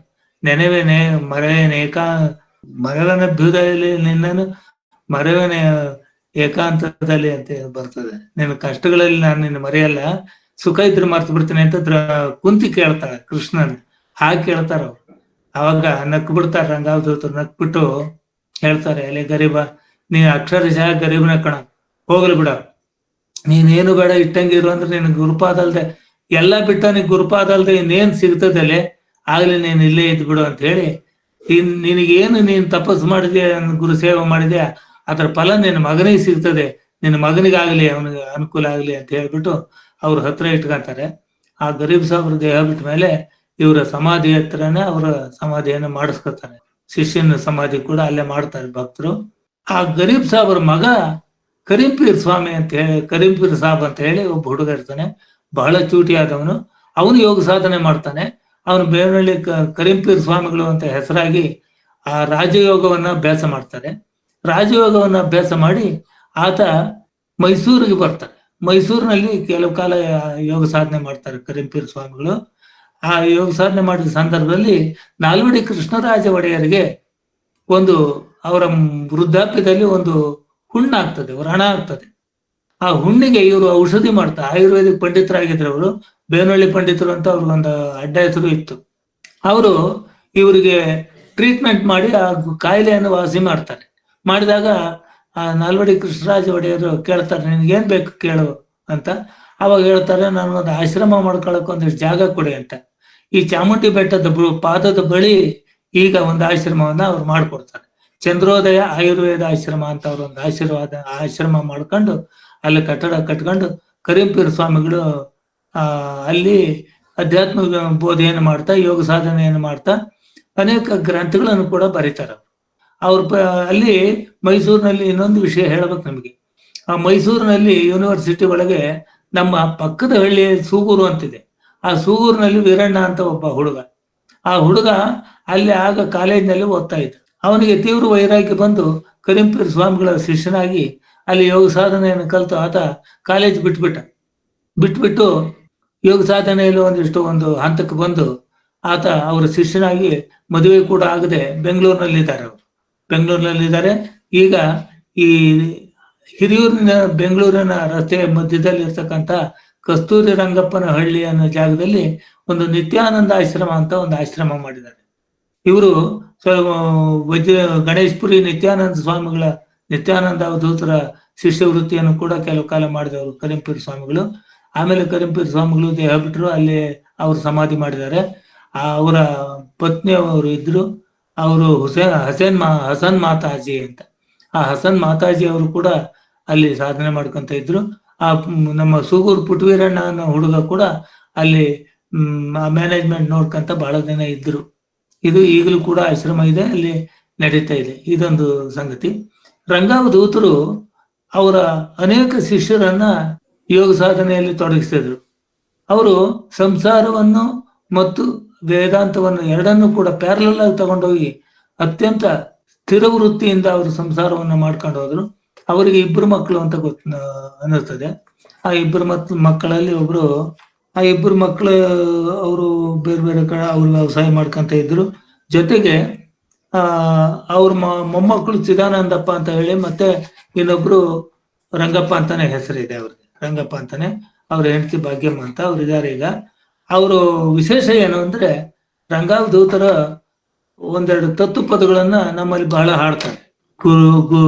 ನೆನವೇನೆ ಮರೆಯನೇಕ ಮರದನಭ್ಯುದಯದಲ್ಲಿ ನಿನ್ನನು ಮರವನೆ ಏಕಾಂತದಲ್ಲಿ ಅಂತ ಬರ್ತದೆ. ನಿನ್ನ ಕಷ್ಟಗಳಲ್ಲಿ ನಾನು ನಿನ್ನ ಮರೆಯಲ್ಲ, ಸುಖ ಇದ್ರೆ ಮರ್ತು ಬಿಡ್ತೀನಿ ಅಂತ ಕುಂತಿ ಕೇಳ್ತಾಳೆ ಕೃಷ್ಣನ್. ಹಾಗೆ ಕೇಳ್ತಾರ ಅವ್ರು. ಅವಾಗ ನಕ್ ಬಿಡ್ತಾರ ರಂಗಾವಧೂತರು ನಕ್ ಬಿಟ್ಟು ಹೇಳ್ತಾರೆ, ಎಲೆ ಗರೀಬ, ನೀ ಅಕ್ಷರಶಃ ಗರೀಬನ ಕಣ, ಹೋಗ್ಲಿ ಬಿಡ. ನೀನೇನು ಬೇಡ ಇಟ್ಟಂಗಿರು ಅಂದ್ರೆ ನಿನ್ ಗುರುಪಾದಲ್ದೆ ಎಲ್ಲ ಬಿಟ್ಟ ನೀ ಗುರುಪಾದಲ್ದೆ ಇನ್ನೇನ್ ಸಿಗ್ತದಲ್ಲೇ? ಆಗ್ಲಿ ನೀನ್ ಇಲ್ಲೇ ಇದ್ ಬಿಡು ಅಂತ ಹೇಳಿ, ಇನ್ ನಿನಗೇನು ನೀನ್ ತಪಸ್ ಮಾಡಿದ್ಯಾ ಗುರು ಸೇವೆ ಮಾಡಿದ್ಯಾ, ಅದ್ರ ಫಲ ನಿನ್ ಮಗನಿಗೆ ಸಿಗ್ತದೆ, ನಿನ್ ಮಗನಿಗಾಗ್ಲಿ ಅವನಿಗೆ ಅನುಕೂಲ ಆಗ್ಲಿ ಅಂತ ಹೇಳ್ಬಿಟ್ಟು ಅವ್ರ ಹತ್ರ ಇಟ್ಕೊಂತಾರೆ. ಆ ಗರೀಬ್ ಸಾಬ್ರ ದೇಹ ಬಿಟ್ಟ ಮೇಲೆ ಇವರ ಸಮಾಧಿ ಹತ್ರನೇ ಅವರ ಸಮಾಧಿಯನ್ನು ಮಾಡಿಸ್ಕೊತಾರೆ. ಶಿಷ್ಯನ ಸಮಾಧಿ ಕೂಡ ಅಲ್ಲೇ ಮಾಡ್ತಾರೆ ಭಕ್ತರು. ಆ ಗರೀಬ್ ಸಾಬ್ರ ಮಗ ಕರೀಂಪೀರ್ ಸ್ವಾಮಿ ಅಂತ ಹೇಳಿ, ಕರೀಂಪೀರ್ ಸಾಬ್ ಅಂತ ಹೇಳಿ ಒಬ್ಬ ಹುಡುಗ ಇರ್ತಾನೆ. ಬಹಳ ಚೂಟಿ ಆದವನು. ಅವನು ಯೋಗ ಸಾಧನೆ ಮಾಡ್ತಾನೆ. ಅವನು ಬೇವನಹಳ್ಳಿ ಕರೀಂಪೀರ್ ಸ್ವಾಮಿಗಳು ಅಂತ ಹೆಸರಾಗಿ ಆ ರಾಜಯೋಗವನ್ನ ಅಭ್ಯಾಸ ಮಾಡ್ತಾರೆ. ರಾಜಯೋಗವನ್ನ ಅಭ್ಯಾಸ ಮಾಡಿ ಆತ ಮೈಸೂರಿಗೆ ಬರ್ತಾರೆ ಮೈಸೂರಿನಲ್ಲಿ ಕೆಲವು ಕಾಲ ಯೋಗ ಸಾಧನೆ ಮಾಡ್ತಾರೆ ಕರಿಂಪೀರ್ ಸ್ವಾಮಿಗಳು. ಆ ಯೋಗ ಸಾಧನೆ ಮಾಡಿದ ಸಂದರ್ಭದಲ್ಲಿ ನಾಲ್ವಡಿ ಕೃಷ್ಣರಾಜ ಒಡೆಯರಿಗೆ ಒಂದು ಅವರ ವೃದ್ಧಾಪ್ಯದಲ್ಲಿ ಒಂದು ಹುಣ್ಣಾಗ್ತದೆ, ವ್ರಣ ಆಗ್ತದೆ. ಆ ಹುಣ್ಣಿಗೆ ಇವರು ಔಷಧಿ ಮಾಡ್ತಾ, ಆಯುರ್ವೇದಿಕ್ ಪಂಡಿತರಾಗಿದ್ರು ಅವರು, ಬೇನಹಳ್ಳಿ ಪಂಡಿತರು ಅಂತ ಅವ್ರಿಗೊಂದು ಅಡ್ಡ ಹೆಸರು ಇತ್ತು. ಅವರು ಇವರಿಗೆ ಟ್ರೀಟ್ಮೆಂಟ್ ಮಾಡಿ ಆ ಕಾಯಿಲೆಯನ್ನು ವಾಸಿ ಮಾಡ್ತಾರೆ. ಮಾಡಿದಾಗ ಆ ನಾಲ್ವಡಿ ಕೃಷ್ಣರಾಜ ಒಡೆಯರು ಕೇಳ್ತಾರೆ ನಿನ್ಗೇನ್ ಬೇಕು ಕೇಳು ಅಂತ. ಅವಾಗ ಹೇಳ್ತಾರೆ ನನಗೊಂದು ಆಶ್ರಮ ಮಾಡ್ಕೊಳಕ್ ಒಂದಿಷ್ಟು ಜಾಗ ಕೊಡಿ ಅಂತ. ಈ ಚಾಮುಂಡಿ ಬೆಟ್ಟದ ಪಾದದ ಬಳಿ ಈಗ ಒಂದು ಆಶ್ರಮವನ್ನ ಅವ್ರು ಮಾಡ್ಕೊಡ್ತಾರೆ. ಚಂದ್ರೋದಯ ಆಯುರ್ವೇದ ಆಶ್ರಮ ಅಂತ ಅವ್ರ ಒಂದು ಆಶೀರ್ವಾದ, ಆಶ್ರಮ ಮಾಡ್ಕೊಂಡು ಅಲ್ಲಿ ಕಟ್ಟಡ ಕಟ್ಕೊಂಡು ಕರೀಂಪೀರ್ ಸ್ವಾಮಿಗಳು ಅಲ್ಲಿ ಅಧ್ಯಾತ್ಮ ಬೋಧೆಯನ್ನು ಮಾಡ್ತಾ, ಯೋಗ ಸಾಧನೆಯನ್ನು ಮಾಡ್ತಾ ಅನೇಕ ಗ್ರಂಥಗಳನ್ನು ಕೂಡ ಬರೀತಾರೆ. ಅವ್ರ ಅಲ್ಲಿ ಮೈಸೂರಿನಲ್ಲಿ ಇನ್ನೊಂದು ವಿಷಯ ಹೇಳ್ಬೇಕು ನಮಗೆ. ಆ ಮೈಸೂರಿನಲ್ಲಿ ಯೂನಿವರ್ಸಿಟಿ ಒಳಗೆ ನಮ್ಮ ಪಕ್ಕದ ಹಳ್ಳಿ ಸೂಗೂರು ಅಂತಿದೆ. ಆ ಸೂಗೂರಿನಲ್ಲಿ ವೀರಣ್ಣ ಅಂತ ಒಬ್ಬ ಹುಡುಗ. ಆ ಹುಡುಗ ಅಲ್ಲಿ ಆಗ ಕಾಲೇಜಿನಲ್ಲಿ ಓದ್ತಾ ಇದ್ದ. ಅವನಿಗೆ ತೀವ್ರ ವೈರಾಗ್ಯ ಬಂದು ಕರೀಂಪೀರ್ ಸ್ವಾಮಿಗಳ ಶಿಷ್ಯನಾಗಿ ಅಲ್ಲಿ ಯೋಗ ಸಾಧನೆಯನ್ನು ಕಲಿತು ಆತ ಕಾಲೇಜ್ ಬಿಟ್ಬಿಟ್ಟ. ಬಿಟ್ಬಿಟ್ಟು ಯೋಗ ಸಾಧನೆಯಲ್ಲಿ ಒಂದಿಷ್ಟು ಒಂದು ಹಂತಕ್ಕೆ ಬಂದು ಆತ ಅವರ ಶಿಷ್ಯನಾಗಿ ಮದುವೆ ಕೂಡ ಆಗದೆ ಬೆಂಗಳೂರಿನಲ್ಲಿದ್ದಾರೆ ಅವರು. ಬೆಂಗಳೂರಿನಲ್ಲಿದ್ದಾರೆ. ಈಗ ಈ ಹಿರಿಯೂರಿನ ಬೆಂಗಳೂರಿನ ರಸ್ತೆಯ ಮಧ್ಯದಲ್ಲಿ ಇರ್ತಕ್ಕಂಥ ಕಸ್ತೂರಿ ರಂಗಪ್ಪನ ಹಳ್ಳಿ ಅನ್ನೋ ಜಾಗದಲ್ಲಿ ಒಂದು ನಿತ್ಯಾನಂದ ಆಶ್ರಮ ಅಂತ ಒಂದು ಆಶ್ರಮ ಮಾಡಿದ್ದಾರೆ. ಇವರು ವಜ್ರ, ಗಣೇಶ್ಪುರಿ ನಿತ್ಯಾನಂದ ಸ್ವಾಮಿಗಳ ನಿತ್ಯಾನಂದ ಅವಧೂತರ ಶಿಷ್ಯವೃತ್ತಿಯನ್ನು ಕೂಡ ಕೆಲವು ಕಾಲ ಮಾಡಿದವರು ಕರಿಂಪೀರ್ ಸ್ವಾಮಿಗಳು. ಆಮೇಲೆ ಕರಿಂಪೀರ್ ಸ್ವಾಮಿಗಳು ದೇಹ ಬಿಟ್ಟರು ಅಲ್ಲಿ ಅವರು ಸಮಾಧಿ ಮಾಡಿದ್ದಾರೆ. ಆ, ಅವರ ಪತ್ನಿ ಅವರು ಇದ್ರು. ಅವರು ಹುಸೇನ್, ಹಸೇನ್ ಮಾ, ಹಸನ್ ಮಾತಾಜಿ ಅಂತ. ಆ ಹಸನ್ ಮಾತಾಜಿ ಅವರು ಕೂಡ ಅಲ್ಲಿ ಸಾಧನೆ ಮಾಡ್ಕೊಂತ ಇದ್ರು. ಆ, ನಮ್ಮ ಸೂಗೂರು ಪುಟ್ವೀರಣ್ಣ ಹುಡುಗ ಕೂಡ ಅಲ್ಲಿ ಮ್ಯಾನೇಜ್ಮೆಂಟ್ ನೋಡ್ಕಂತ ಬಹಳ ದಿನ ಇದ್ರು. ಇದು ಈಗಲೂ ಕೂಡ ಆಶ್ರಮ ಇದೆ, ಅಲ್ಲಿ ನಡೀತಾ ಇದೆ. ಇದೊಂದು ಸಂಗತಿ. ರಂಗಾವಧೂತರು ಅವರ ಅನೇಕ ಶಿಷ್ಯರನ್ನ ಯೋಗ ಸಾಧನೆಯಲ್ಲಿ ತೊಡಗಿಸ್ತಿದ್ರು ಅವರು ಸಂಸಾರವನ್ನು ಮತ್ತು ವೇದಾಂತವನ್ನು ಎರಡನ್ನೂ ಕೂಡ ಪ್ಯಾರಲಲ್ ಆಗಿ ತಗೊಂಡೋಗಿ ಅತ್ಯಂತ ಸ್ಥಿರ ವೃತ್ತಿಯಿಂದ ಅವರು ಸಂಸಾರವನ್ನು ಮಾಡ್ಕೊಂಡು ಹೋದ್ರು. ಅವರಿಗೆ ಇಬ್ಬರು ಮಕ್ಕಳು ಅಂತ ಗೊತ್ತ ಅನ್ನಿಸ್ತದೆ. ಆ ಇಬ್ಬರು ಮಕ್ಕಳಲ್ಲಿ ಒಬ್ರು, ಆ ಇಬ್ಬರು ಮಕ್ಕಳು ಅವರು ಬೇರೆ ಬೇರೆ ಕಡೆ ಅವರು ವ್ಯವಸಾಯ ಮಾಡ್ಕೊಂತ ಇದ್ರು. ಜೊತೆಗೆ ಆ, ಅವ್ರ ಮೊಮ್ಮಕ್ಕಳು ಚಿದಾನಂದಪ್ಪ ಅಂತ ಹೇಳಿ ಮತ್ತೆ ಇನ್ನೊಬ್ರು ರಂಗಪ್ಪ ಅಂತಾನೆ ಹೆಸರಿದೆ ಅವ್ರಿಗೆ ರಂಗಪ್ಪ ಅಂತಾನೆ ಅವ್ರ ಹೆಂಡತಿ ಭಾಗ್ಯಮ್ಮ ಅಂತ ಅವ್ರು ಇದಾರೆ ಈಗ. ಅವರು ವಿಶೇಷ ಏನು ಅಂದ್ರೆ ರಂಗಾವಧೂತರ ಒಂದೆರಡು ತತ್ವ ಪದಗಳನ್ನ ನಮ್ಮಲ್ಲಿ ಬಹಳ ಹಾಡ್ತಾರೆ. ಗುರು, ಗು,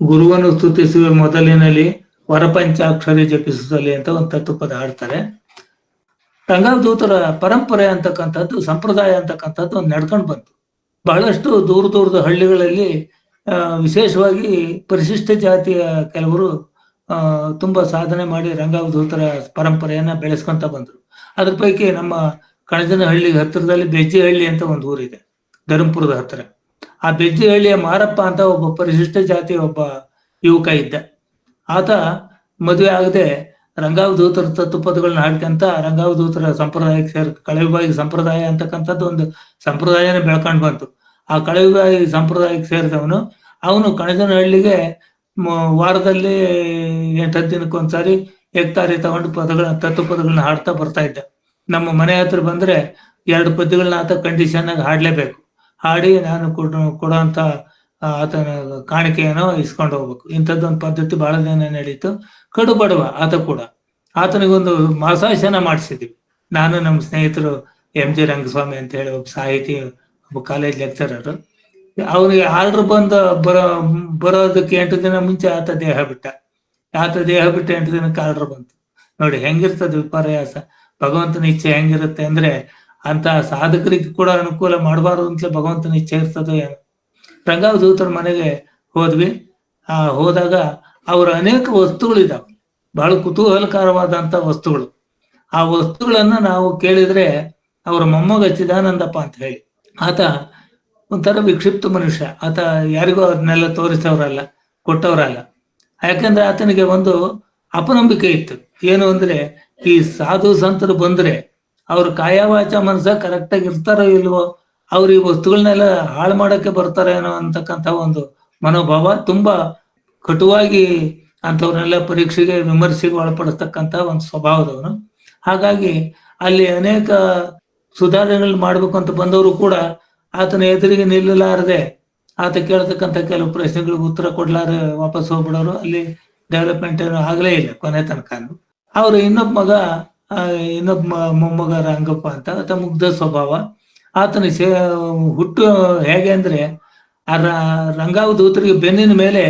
ಗುರುವನ್ನು ಸ್ತುತಿಸುವ ಮೊದಲಿನಲ್ಲಿ ವರಪಂಚಾಕ್ಷರಿ ಜಪಿಸುತ್ತಲಿ ಅಂತ ಒಂದು ತತ್ವಪದ ಹಾಡ್ತಾರೆ. ರಂಗಾವಧೂತರ ಪರಂಪರೆ ಅಂತಕ್ಕಂಥದ್ದು, ಸಂಪ್ರದಾಯ ಅಂತಕ್ಕಂಥದ್ದು ಒಂದು ನಡ್ಕೊಂಡು ಬಂತು. ಬಹಳಷ್ಟು ದೂರ ದೂರದ ಹಳ್ಳಿಗಳಲ್ಲಿ ವಿಶೇಷವಾಗಿ ಪರಿಶಿಷ್ಟ ಜಾತಿಯ ಕೆಲವರು ತುಂಬಾ ಸಾಧನೆ ಮಾಡಿ ರಂಗಾವಧೂತರ ಪರಂಪರೆಯನ್ನ ಬೆಳೆಸ್ಕೊಂತ ಬಂದ್ರು. ಅದ್ರ ಪೈಕಿ ನಮ್ಮ ಕಣಜನಹಳ್ಳಿ ಹತ್ತಿರದಲ್ಲಿ ಬೆಜ್ಜಿಹಳ್ಳಿ ಅಂತ ಒಂದು ಊರಿದೆ, ಧರ್ಮಪುರದ ಹತ್ತಿರ ಆ ಬೆಜ್ಜಿಹಳ್ಳಿಯ ಮಾರಪ್ಪ ಅಂತ ಒಬ್ಬ ಪರಿಶಿಷ್ಟ ಜಾತಿಯ ಒಬ್ಬ ಯುವಕ ಇದ್ದ. ಆತ ಮದುವೆ ಆಗದೆ ರಂಗಾವಧೂತರ ತತ್ವಪದಗಳನ್ನ ಹಾಡ್ಕೊಂತ ರಂಗಾವಧೂತರ ಸಂಪ್ರದಾಯಕ್ಕೆ ಸೇರ್ ಕಳವಿಬಾಯಿ ಸಂಪ್ರದಾಯ ಅಂತಕ್ಕಂಥದ್ದು ಒಂದು ಸಂಪ್ರದಾಯನೇ ಬೆಳ್ಕೊಂಡು ಬಂತು. ಆ ಕಳವಿಬಾಯಿ ಸಂಪ್ರದಾಯಕ್ಕೆ ಸೇರಿದವನು, ಅವನು ಕಣಜನಹಳ್ಳಿಗೆ ವಾರದಲ್ಲಿ ಎಂಟತ್ತು ದಿನಕ್ಕೊಂದ್ಸಾರಿ ಏಕ್ತಾರಿ ತಗೊಂಡು ಪದಗಳ ತತ್ವ ಪದಗಳನ್ನ ಹಾಡ್ತಾ ಬರ್ತಾ ಇದ್ದ. ನಮ್ಮ ಮನೆ ಹತ್ರ ಬಂದ್ರೆ ಎರಡು ಪದ್ಯಗಳನ್ನ ಆತ ಕಂಡೀಷನ್ ಆಗಿ ಹಾಡ್ಲೇಬೇಕು. ಹಾಡಿ ನಾನು ಕೊಡುವಂತ ಆತನ ಕಾಣಿಕೆಯನ್ನು ಇಸ್ಕೊಂಡು ಹೋಗ್ಬೇಕು. ಇಂಥದ್ದೊಂದು ಪದ್ಧತಿ ಬಹಳ ದಿನ ನಡೀತು. ಕಡು ಬಡವ ಆತ ಕೂಡ. ಆತನಿಗೊಂದು ಮಾಸಾಶನ ಮಾಡಿಸಿದ್ವಿ ನಾನು ನಮ್ಮ ಸ್ನೇಹಿತರು ಎಂ ಜಿ ರಂಗಸ್ವಾಮಿ ಅಂತ ಹೇಳಿ ಒಬ್ಬ ಸಾಹಿತಿ, ಒಬ್ಬ ಕಾಲೇಜ್ ಲೆಕ್ಚರರು ಅವನಿಗೆ ಆರ್ಡರ್ ಬಂದ ಬರೋ, ಬರೋದಕ್ಕೆ ಎಂಟು ದಿನ ಮುಂಚೆ ಆತ ದೇಹ ಬಿಟ್ಟ. ಆತ ದೇಹ ಬಿಟ್ಟ ಎಂಟು ದಿನಕ್ಕೆ ಆರ್ಡರ್ ಬಂತು. ನೋಡಿ ಹೆಂಗಿರ್ತದ ವಿಪರ್ಯಾಸ. ಭಗವಂತನ ಇಚ್ಛೆ ಹೆಂಗಿರುತ್ತೆ ಅಂದ್ರೆ ಅಂತ ಸಾಧಕರಿಗೆ ಕೂಡ ಅನುಕೂಲ ಮಾಡಬಾರದು ಅಂತ ಭಗವಂತನ ಇಚ್ಛೆ ಇರ್ತದೋ ಏನೋ. ರಂಗಾವಧೂತರ ಮನೆಗೆ ಹೋದ್ವಿ. ಆ, ಹೋದಾಗ ಅವರ ಅನೇಕ ವಸ್ತುಗಳಿದಾವೆ. ಬಹಳ ಕುತೂಹಲಕರವಾದಂತ ವಸ್ತುಗಳು. ಆ ವಸ್ತುಗಳನ್ನ ನಾವು ಕೇಳಿದ್ರೆ ಅವರ ಮೊಮ್ಮಗ ಚಿದಾನಂದಪ್ಪ ಅಂತ ಹೇಳಿ. ಆತ ಒಂಥರ ವಿಕ್ಷಿಪ್ತ ಮನುಷ್ಯ. ಆತ ಯಾರಿಗೂ ಅದನ್ನೆಲ್ಲ ತೋರಿಸೋರಲ್ಲ, ಕೊಟ್ಟವರಲ್ಲ. ಯಾಕಂದ್ರೆ ಆತನಿಗೆ ಒಂದು ಅಪನಂಬಿಕೆ ಇತ್ತು. ಏನು ಅಂದ್ರೆ, ಈ ಸಾಧು ಸಂತರು ಬಂದ್ರೆ ಅವ್ರ ಕಾಯವಾಚ ಮನಸ್ಸ ಕರೆಕ್ಟ್ ಆಗಿ ಇರ್ತಾರೋ ಇಲ್ವೋ, ಅವ್ರ ಈ ವಸ್ತುಗಳನ್ನೆಲ್ಲ ಹಾಳು ಮಾಡಕ್ಕೆ ಬರ್ತಾರೇನೋ ಅಂತಕ್ಕಂಥ ಒಂದು ಮನೋಭಾವ ತುಂಬಾ ಕಟುವಾಗಿ ಅಂಥವ್ರನ್ನೆಲ್ಲ ಪರೀಕ್ಷೆಗೆ ವಿಮರ್ಶೆಗೆ ಒಳಪಡಿಸ್ತಕ್ಕಂಥ ಒಂದು ಸ್ವಭಾವದವನು ಹಾಗಾಗಿ ಅಲ್ಲಿ ಅನೇಕ ಸುಧಾರಣೆಗಳು ಮಾಡ್ಬೇಕು ಅಂತ ಬಂದವರು ಕೂಡ ಆತನ ಎದುರಿಗೆ ನಿಲ್ಲಲಾರದೆ ಆತ ಕೇಳ್ತಕ್ಕಂಥ ಕೆಲವು ಪ್ರಶ್ನೆಗಳಿಗೆ ಉತ್ತರ ಕೊಡ್ಲಾರ ವಾಪಸ್ ಹೋಗ್ಬಿಡೋರು. ಅಲ್ಲಿ ಡೆವಲಪ್ಮೆಂಟ್ ಏನು ಆಗಲೇ ಇಲ್ಲ ಕೊನೆ ತನಕ ಅವ್ರ ಇನ್ನೊಬ್ಬ ಮಗ ಇನ್ನೊಬ್ಬ ಮೊಮ್ಮಗ ರಂಗಪ್ಪ ಅಂತ, ಆತ ಮುಗ್ಧ ಸ್ವಭಾವ. ಆತನ ಸೇ ಹುಟ್ಟು ಹೇಗೆ ಅಂದ್ರೆ, ಆ ರಂಗಾವ ದೂತರಿಗೆ ಬೆನ್ನಿನ ಮೇಲೆ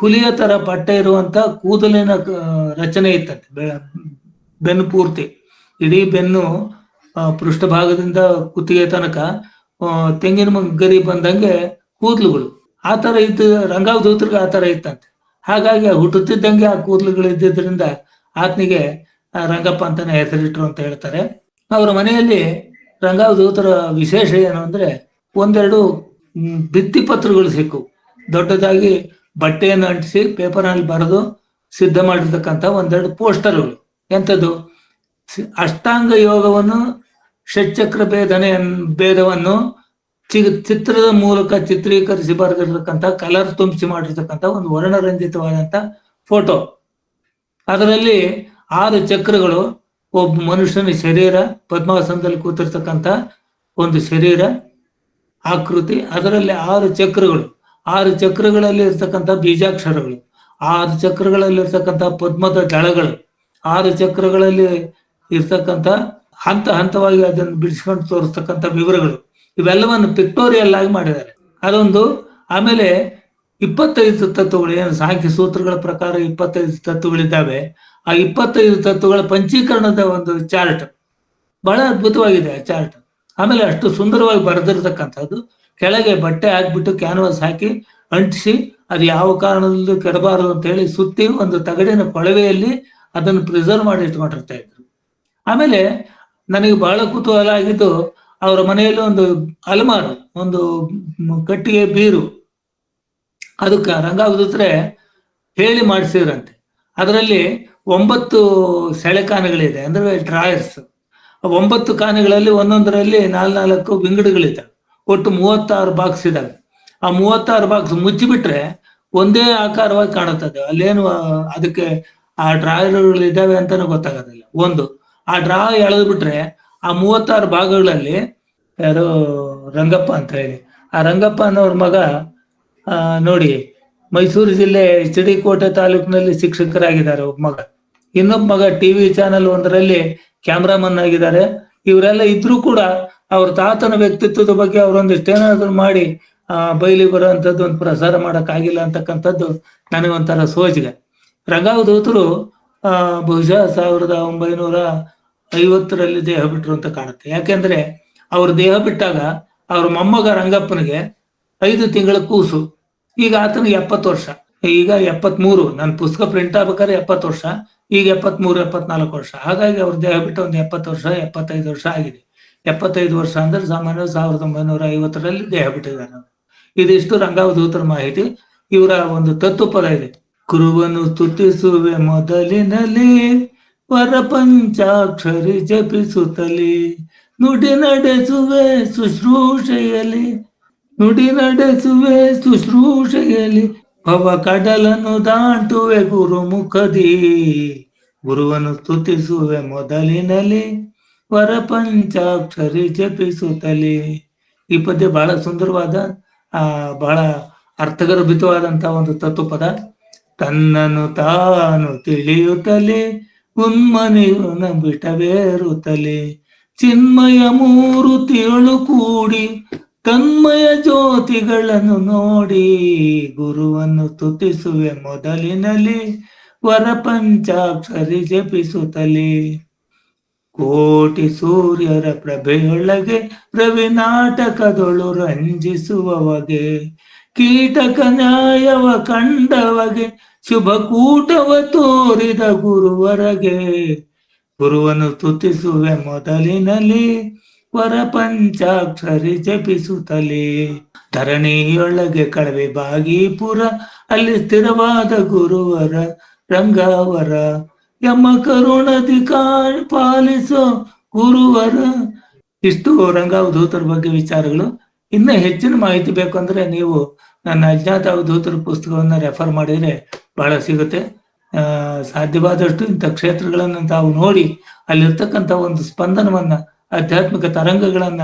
ಹುಲಿಯ ತರ ಬಟ್ಟೆ ಇರುವಂತ ಕೂದಲಿನ ರಚನೆ ಇತ್ತಂತೆ ಬೆನ್ನು ಪೂರ್ತಿ. ಇಡೀ ಬೆನ್ನು ಪೃಷ್ಠ ಪೃಷ್ಠಭಾಗದಿಂದ ಕುತ್ತಿಗೆ ತನಕ ತೆಂಗಿನ ಗರಿ ಬಂದಂಗೆ ಕೂದಲುಗಳು. ಆ ತರ ಇದ್ದು ರಂಗಾವಧೂತರಿಗೆ ಆ ತರ ಇತ್ತಂತೆ. ಹಾಗಾಗಿ ಹುಟ್ಟುತ್ತಿದ್ದಂಗೆ ಆ ಕೂದಲುಗಳು ಇದ್ದಿದ್ರಿಂದ ಆತನಿಗೆ ರಂಗಪ್ಪ ಅಂತಾನೆ ಹೆಸರಿಟ್ರು ಅಂತ ಹೇಳ್ತಾರೆ. ಅವರ ಮನೆಯಲ್ಲಿ ರಂಗಾವಧೂತರ ವಿಶೇಷ ಏನು ಅಂದ್ರೆ ಒಂದೆರಡು ಭಿತ್ತಿ ಪತ್ರಗಳು ಸಿಕ್ಕು. ದೊಡ್ಡದಾಗಿ ಬಟ್ಟೆಯನ್ನು ಅಂಟಿಸಿ ಪೇಪರ್ನಲ್ಲಿ ಬರೆದು ಸಿದ್ಧ ಮಾಡಿರ್ತಕ್ಕಂಥ ಒಂದೆರಡು ಪೋಸ್ಟರ್ಗಳು ಎಂಥದ್ದು? ಅಷ್ಟಾಂಗ ಯೋಗವನ್ನು ಷಟ್ಚಕ್ರ ಭೇದನೆ ಭೇದವನ್ನು ಚಿ- ಚಿತ್ರದ ಮೂಲಕ ಚಿತ್ರೀಕರಿಸಿ ಬರೆದಿರ್ತಕ್ಕಂಥ, ಕಲರ್ ತುಂಬಿಸಿ ಮಾಡಿರ್ತಕ್ಕಂಥ ಒಂದು ವರ್ಣರಂಜಿತವಾದಂಥ ಫೋಟೋ ಅದರಲ್ಲಿ ಆರು ಚಕ್ರಗಳು, ಒಬ್ಬ ಮನುಷ್ಯನ ಶರೀರ, ಪದ್ಮಾಸನದಲ್ಲಿ ಕೂತಿರ್ತಕ್ಕಂಥ ಒಂದು ಶರೀರ, ಆಕೃತಿ, ಅದರಲ್ಲಿ ಆರು ಚಕ್ರಗಳು. ಆರು ಚಕ್ರಗಳಲ್ಲಿ ಇರ್ತಕ್ಕಂಥ ಬೀಜಾಕ್ಷರಗಳು, ಆರು ಚಕ್ರಗಳಲ್ಲಿ ಇರ್ತಕ್ಕಂಥ ಪದ್ಮದ ದಳಗಳು, ಆರು ಚಕ್ರಗಳಲ್ಲಿ ಇರ್ತಕ್ಕಂಥ ಹಂತ ಹಂತವಾಗಿ ಅದನ್ನು ಬಿಡಿಸ್ಕೊಂಡು ತೋರಿಸ್ತಕ್ಕಂಥ ವಿವರಗಳು. ಇವೆಲ್ಲವನ್ನು ಪಿಕ್ಟೋರಿಯಲ್ ಆಗಿ ಮಾಡಿದ್ದಾರೆ. ಅದೊಂದು, ಆಮೇಲೆ ಇಪ್ಪತ್ತೈದು ತತ್ವಗಳು, ಏನು ಸಾಂಖ್ಯ ಸೂತ್ರಗಳ ಪ್ರಕಾರ ಇಪ್ಪತ್ತೈದು ತತ್ವಗಳಿದ್ದಾವೆ. ಆ ಇಪ್ಪತ್ತೈದು ತತ್ವಗಳ ಪಂಚೀಕರಣದ ಒಂದು ಚಾರ್ಟ್ ಬಹಳ ಅದ್ಭುತವಾಗಿದೆ ಆ ಚಾರ್ಟ್ ಆಮೇಲೆ ಅಷ್ಟು ಸುಂದರವಾಗಿ ಬರೆದಿರ್ತಕ್ಕಂಥದ್ದು ಕೆಳಗೆ ಬಟ್ಟೆ ಹಾಕ್ಬಿಟ್ಟು ಕ್ಯಾನ್ವಾಸ್ ಹಾಕಿ ಅಂಟಿಸಿ, ಅದು ಯಾವ ಕಾರಣದಲ್ಲೂ ಕೆಡಬಾರದು ಅಂತ ಹೇಳಿ ಸುತ್ತಿ ಒಂದು ತಗಡಿನ ಕೊಳವೆಯಲ್ಲಿ ಅದನ್ನು ಪ್ರಿಸರ್ವ್ ಮಾಡಿ ಇಟ್ಕೊಂಡಿರ್ತಾ ಇದ್ರು. ಆಮೇಲೆ ನನಗೆ ಬಹಳ ಕುತೂಹಲ ಆಗಿದ್ದು ಅವರ ಮನೆಯಲ್ಲಿ ಒಂದು ಅಲಮಾರು, ಒಂದು ಕಟ್ಟಿಗೆ ಬೀರು, ಅದಕ್ಕೆ ರಂಗಾವಧೂತ್ರೆ ಹೇಳಿ ಮಾಡಿಸಿದ್ರಂತೆ. ಅದರಲ್ಲಿ ಒಂಬತ್ತು ಸೆಳೆಕಾನೆಗಳಿದೆ ಅಂದ್ರೆ ಡ್ರಾಯರ್ಸ್ ಒಂಬತ್ತು ಕಾನೆಗಳಲ್ಲಿ ಒಂದೊಂದರಲ್ಲಿ ನಾಲ್ನಾಲ್ಕು ವಿಂಗಡಗಳಿದ್ದಾವೆ. ಒಟ್ಟು ಮೂವತ್ತಾರು ಬಾಕ್ಸ್ ಇದಾವೆ. ಆ ಮೂವತ್ತಾರು ಬಾಕ್ಸ್ ಮುಚ್ಚಿಬಿಟ್ರೆ ಒಂದೇ ಆಕಾರವಾಗಿ ಕಾಣುತ್ತದೆ ಅಲ್ಲೇನು ಅದಕ್ಕೆ ಆ ಡ್ರಾಯರ್ಗಳು ಇದಾವೆ ಅಂತಾನು ಗೊತ್ತಾಗೋದಿಲ್ಲ. ಒಂದು, ಆ ಡ್ರಾ ಎಳೆದು ಬಿಟ್ರೆ ಆ ಮೂವತ್ತಾರು ಭಾಗಗಳಲ್ಲಿ ಯಾರು ರಂಗಪ್ಪ ಅಂತ ಹೇಳಿ. ಆ ರಂಗಪ್ಪ ಅನ್ನೋರ್ ಮಗ ನೋಡಿ, ಮೈಸೂರು ಜಿಲ್ಲೆ ಎಚ್ ಕೋಟೆ ತಾಲೂಕಿನಲ್ಲಿ ಶಿಕ್ಷಕರಾಗಿದ್ದಾರೆ ಒಬ್ಬ ಮಗ. ಇನ್ನೊಬ್ಬ ಮಗ ಟಿವಿ ಚಾನೆಲ್ ಒಂದರಲ್ಲಿ ಕ್ಯಾಮ್ರಾಮನ್ ಆಗಿದ್ದಾರೆ. ಇವರೆಲ್ಲ ಇದ್ರೂ ಕೂಡ ಅವ್ರ ತಾತನ ವ್ಯಕ್ತಿತ್ವದ ಬಗ್ಗೆ ಅವರೊಂದಿಷ್ಟೇನಾದ್ರೂ ಮಾಡಿ, ಆ, ಬೈಲಿ ಬರುವಂತದ್ದು ಒಂದು ಪ್ರಸಾರ ಮಾಡಕ್ ಆಗಿಲ್ಲ ಅಂತಕ್ಕಂಥದ್ದು ನನಗೊಂಥರ ಸೋಜಿಗೆ. ರಂಗಾವಧೂತರು ಆ, ಬಹುಶಃ ಸಾವಿರದ ಒಂಬೈನೂರ ಐವತ್ತರಲ್ಲಿ ದೇಹ ಬಿಟ್ರು ಅಂತ ಕಾಣುತ್ತೆ. ಯಾಕೆಂದ್ರೆ ಅವ್ರ ದೇಹ ಬಿಟ್ಟಾಗ ಅವ್ರ ಮೊಮ್ಮಗ ರಂಗಪ್ಪನಿಗೆ ಐದು ತಿಂಗಳ ಕೂಸು. ಈಗ ಆತನಿಗೆ ಎಪ್ಪತ್ತು ವರ್ಷ. ಈಗ ಎಪ್ಪತ್ಮೂರು. ನನ್ನ ಪುಸ್ತಕ ಪ್ರಿಂಟ್ ಆಗ್ಬೇಕಾದ್ರೆ ಎಪ್ಪತ್ತು ವರ್ಷ. ಈಗ ಎಪ್ಪತ್ಮೂರು, ಎಪ್ಪತ್ನಾಲ್ಕು ವರ್ಷ. ಹಾಗಾಗಿ ಅವ್ರ ದೇಹ ಬಿಟ್ಟು ಒಂದು ಎಪ್ಪತ್ತು ವರ್ಷ, ಎಪ್ಪತ್ತೈದು ವರ್ಷ ಆಗಿದೆ. ಎಪ್ಪತ್ತೈದು ವರ್ಷ ಅಂದ್ರೆ ಸಾಮಾನ್ಯ ಸಾವಿರದ ಒಂಬೈನೂರ ಐವತ್ತರಲ್ಲಿ ದೇಹ ಬಿಟ್ಟಿದ್ದಾರೆ. ಇದಿಷ್ಟು ರಂಗಾವಧೂತರ ಮಾಹಿತಿ. ಇವರ ಒಂದು ತತ್ವಪದ ಇದೆ. ಕುರುವನು ಸ್ತುತಿಸುವೆ ಮೊದಲಿನಲ್ಲಿ ವರ ಪಂಚಾಕ್ಷರಿ ಜಪಿಸುತ್ತಲಿ, ನುಡಿ ನಡೆಸುವೆ ಶುಶ್ರೂಷೆಯಲ್ಲಿ, ನುಡಿ ನಡೆಸುವೆ ಶುಶ್ರೂಷೆಯಲ್ಲಿ ಭವ ಕಡಲನ್ನು ದಾಟುವೆ ಗುರು ಮುಖದಿ ಗುರುವನ್ನು ಸ್ತುತಿಸುವೆ ಮೊದಲಿನಲ್ಲಿ ವರ ಪಂಚಾಕ್ಷರಿ ಜಪಿಸುತ್ತಲೇ. ಈ ಪದ್ಯ ಬಹಳ ಸುಂದರವಾದ, ಆ, ಬಹಳ ಅರ್ಥಗರ್ಭಿತವಾದಂತ ಒಂದು ತತ್ವ ಪದ ತನ್ನನ್ನು ತಾನು ತಿಳಿಯುತ್ತಲೇ ಉನ್ಮನಿಯುನ ಬಿಟವೇರುತ್ತಲೇ ಚಿನ್ಮಯ ಮೂರು ತಿಳು ಕೂಡಿ ತನ್ಮಯ ಜ್ಯೋತಿಗಳನ್ನು ನೋಡಿ ಗುರುವನ್ನು ತುತಿಸುವೆ ಮೊದಲಿನಲ್ಲಿ, ವರ ಪಂಚಾಕ್ಷರಿ ಜಪಿಸುತ್ತಲೇ. ಕೋಟಿ ಸೂರ್ಯರ ಪ್ರಭೆಯೊಳಗೆ ರವಿ ನಾಟಕದೊಳು ರಂಜಿಸುವವಗೆ, ಕೀಟಕ ನ್ಯಾಯವ ಕಂಡವಗೆ ಶುಭ ಕೂಟವ ತೋರಿದ ಗುರುವರಗೆ. ಗುರುವನ್ನು ತುತಿಸುವೆ ಮೊದಲಿನಲ್ಲಿ ವರ ಪಂಚಾಕ್ಷರಿ ಜಪಿಸುತ್ತಲೇ. ಧರಣಿಯೊಳಗೆ ಕಳವೆ ಬಾಗೀಪುರ, ಅಲ್ಲಿ ಸ್ಥಿರವಾದ ಗುರುವರ ರಂಗಾವರ. ಯಮ ಕರುಣದಿ ಪಾಲಿಸೋ ಗುರುವರ. ಇಷ್ಟು ರಂಗಾವಧೂತರ ಬಗ್ಗೆ ವಿಚಾರಗಳು. ಇನ್ನ ಹೆಚ್ಚಿನ ಮಾಹಿತಿ ಬೇಕು ಅಂದ್ರೆ ನೀವು ನನ್ನ ಅಜ್ಞಾತ ಅವಧೂತರ ಪುಸ್ತಕವನ್ನ ರೆಫರ್ ಮಾಡಿದ್ರೆ ಬಹಳ ಸಿಗುತ್ತೆ. ಸಾಧ್ಯವಾದಷ್ಟು ಇಂಥ ಕ್ಷೇತ್ರಗಳನ್ನ ತಾವು ನೋಡಿ ಅಲ್ಲಿರ್ತಕ್ಕಂಥ ಒಂದು ಸ್ಪಂದನವನ್ನ ಆಧ್ಯಾತ್ಮಿಕ ತರಂಗಗಳನ್ನ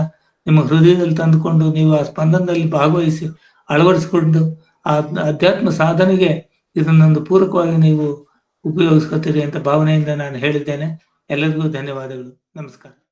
ನಿಮ್ಮ ಹೃದಯದಲ್ಲಿ ತಂದುಕೊಂಡು ನೀವು ಆ ಸ್ಪಂದನದಲ್ಲಿ ಭಾಗವಹಿಸಿ ಅಳವಡಿಸಿಕೊಂಡು ಆ ಅಧ್ಯಾತ್ಮ ಸಾಧನೆಗೆ ಇದನ್ನೊಂದು ಪೂರಕವಾಗಿ ನೀವು ಉಪಯೋಗಿಸ್ಕೊತೀರಿ ಅಂತ ಭಾವನೆಯಿಂದ ನಾನು ಹೇಳಿದ್ದೇನೆ. ಎಲ್ಲರಿಗೂ ಧನ್ಯವಾದಗಳು. ನಮಸ್ಕಾರ.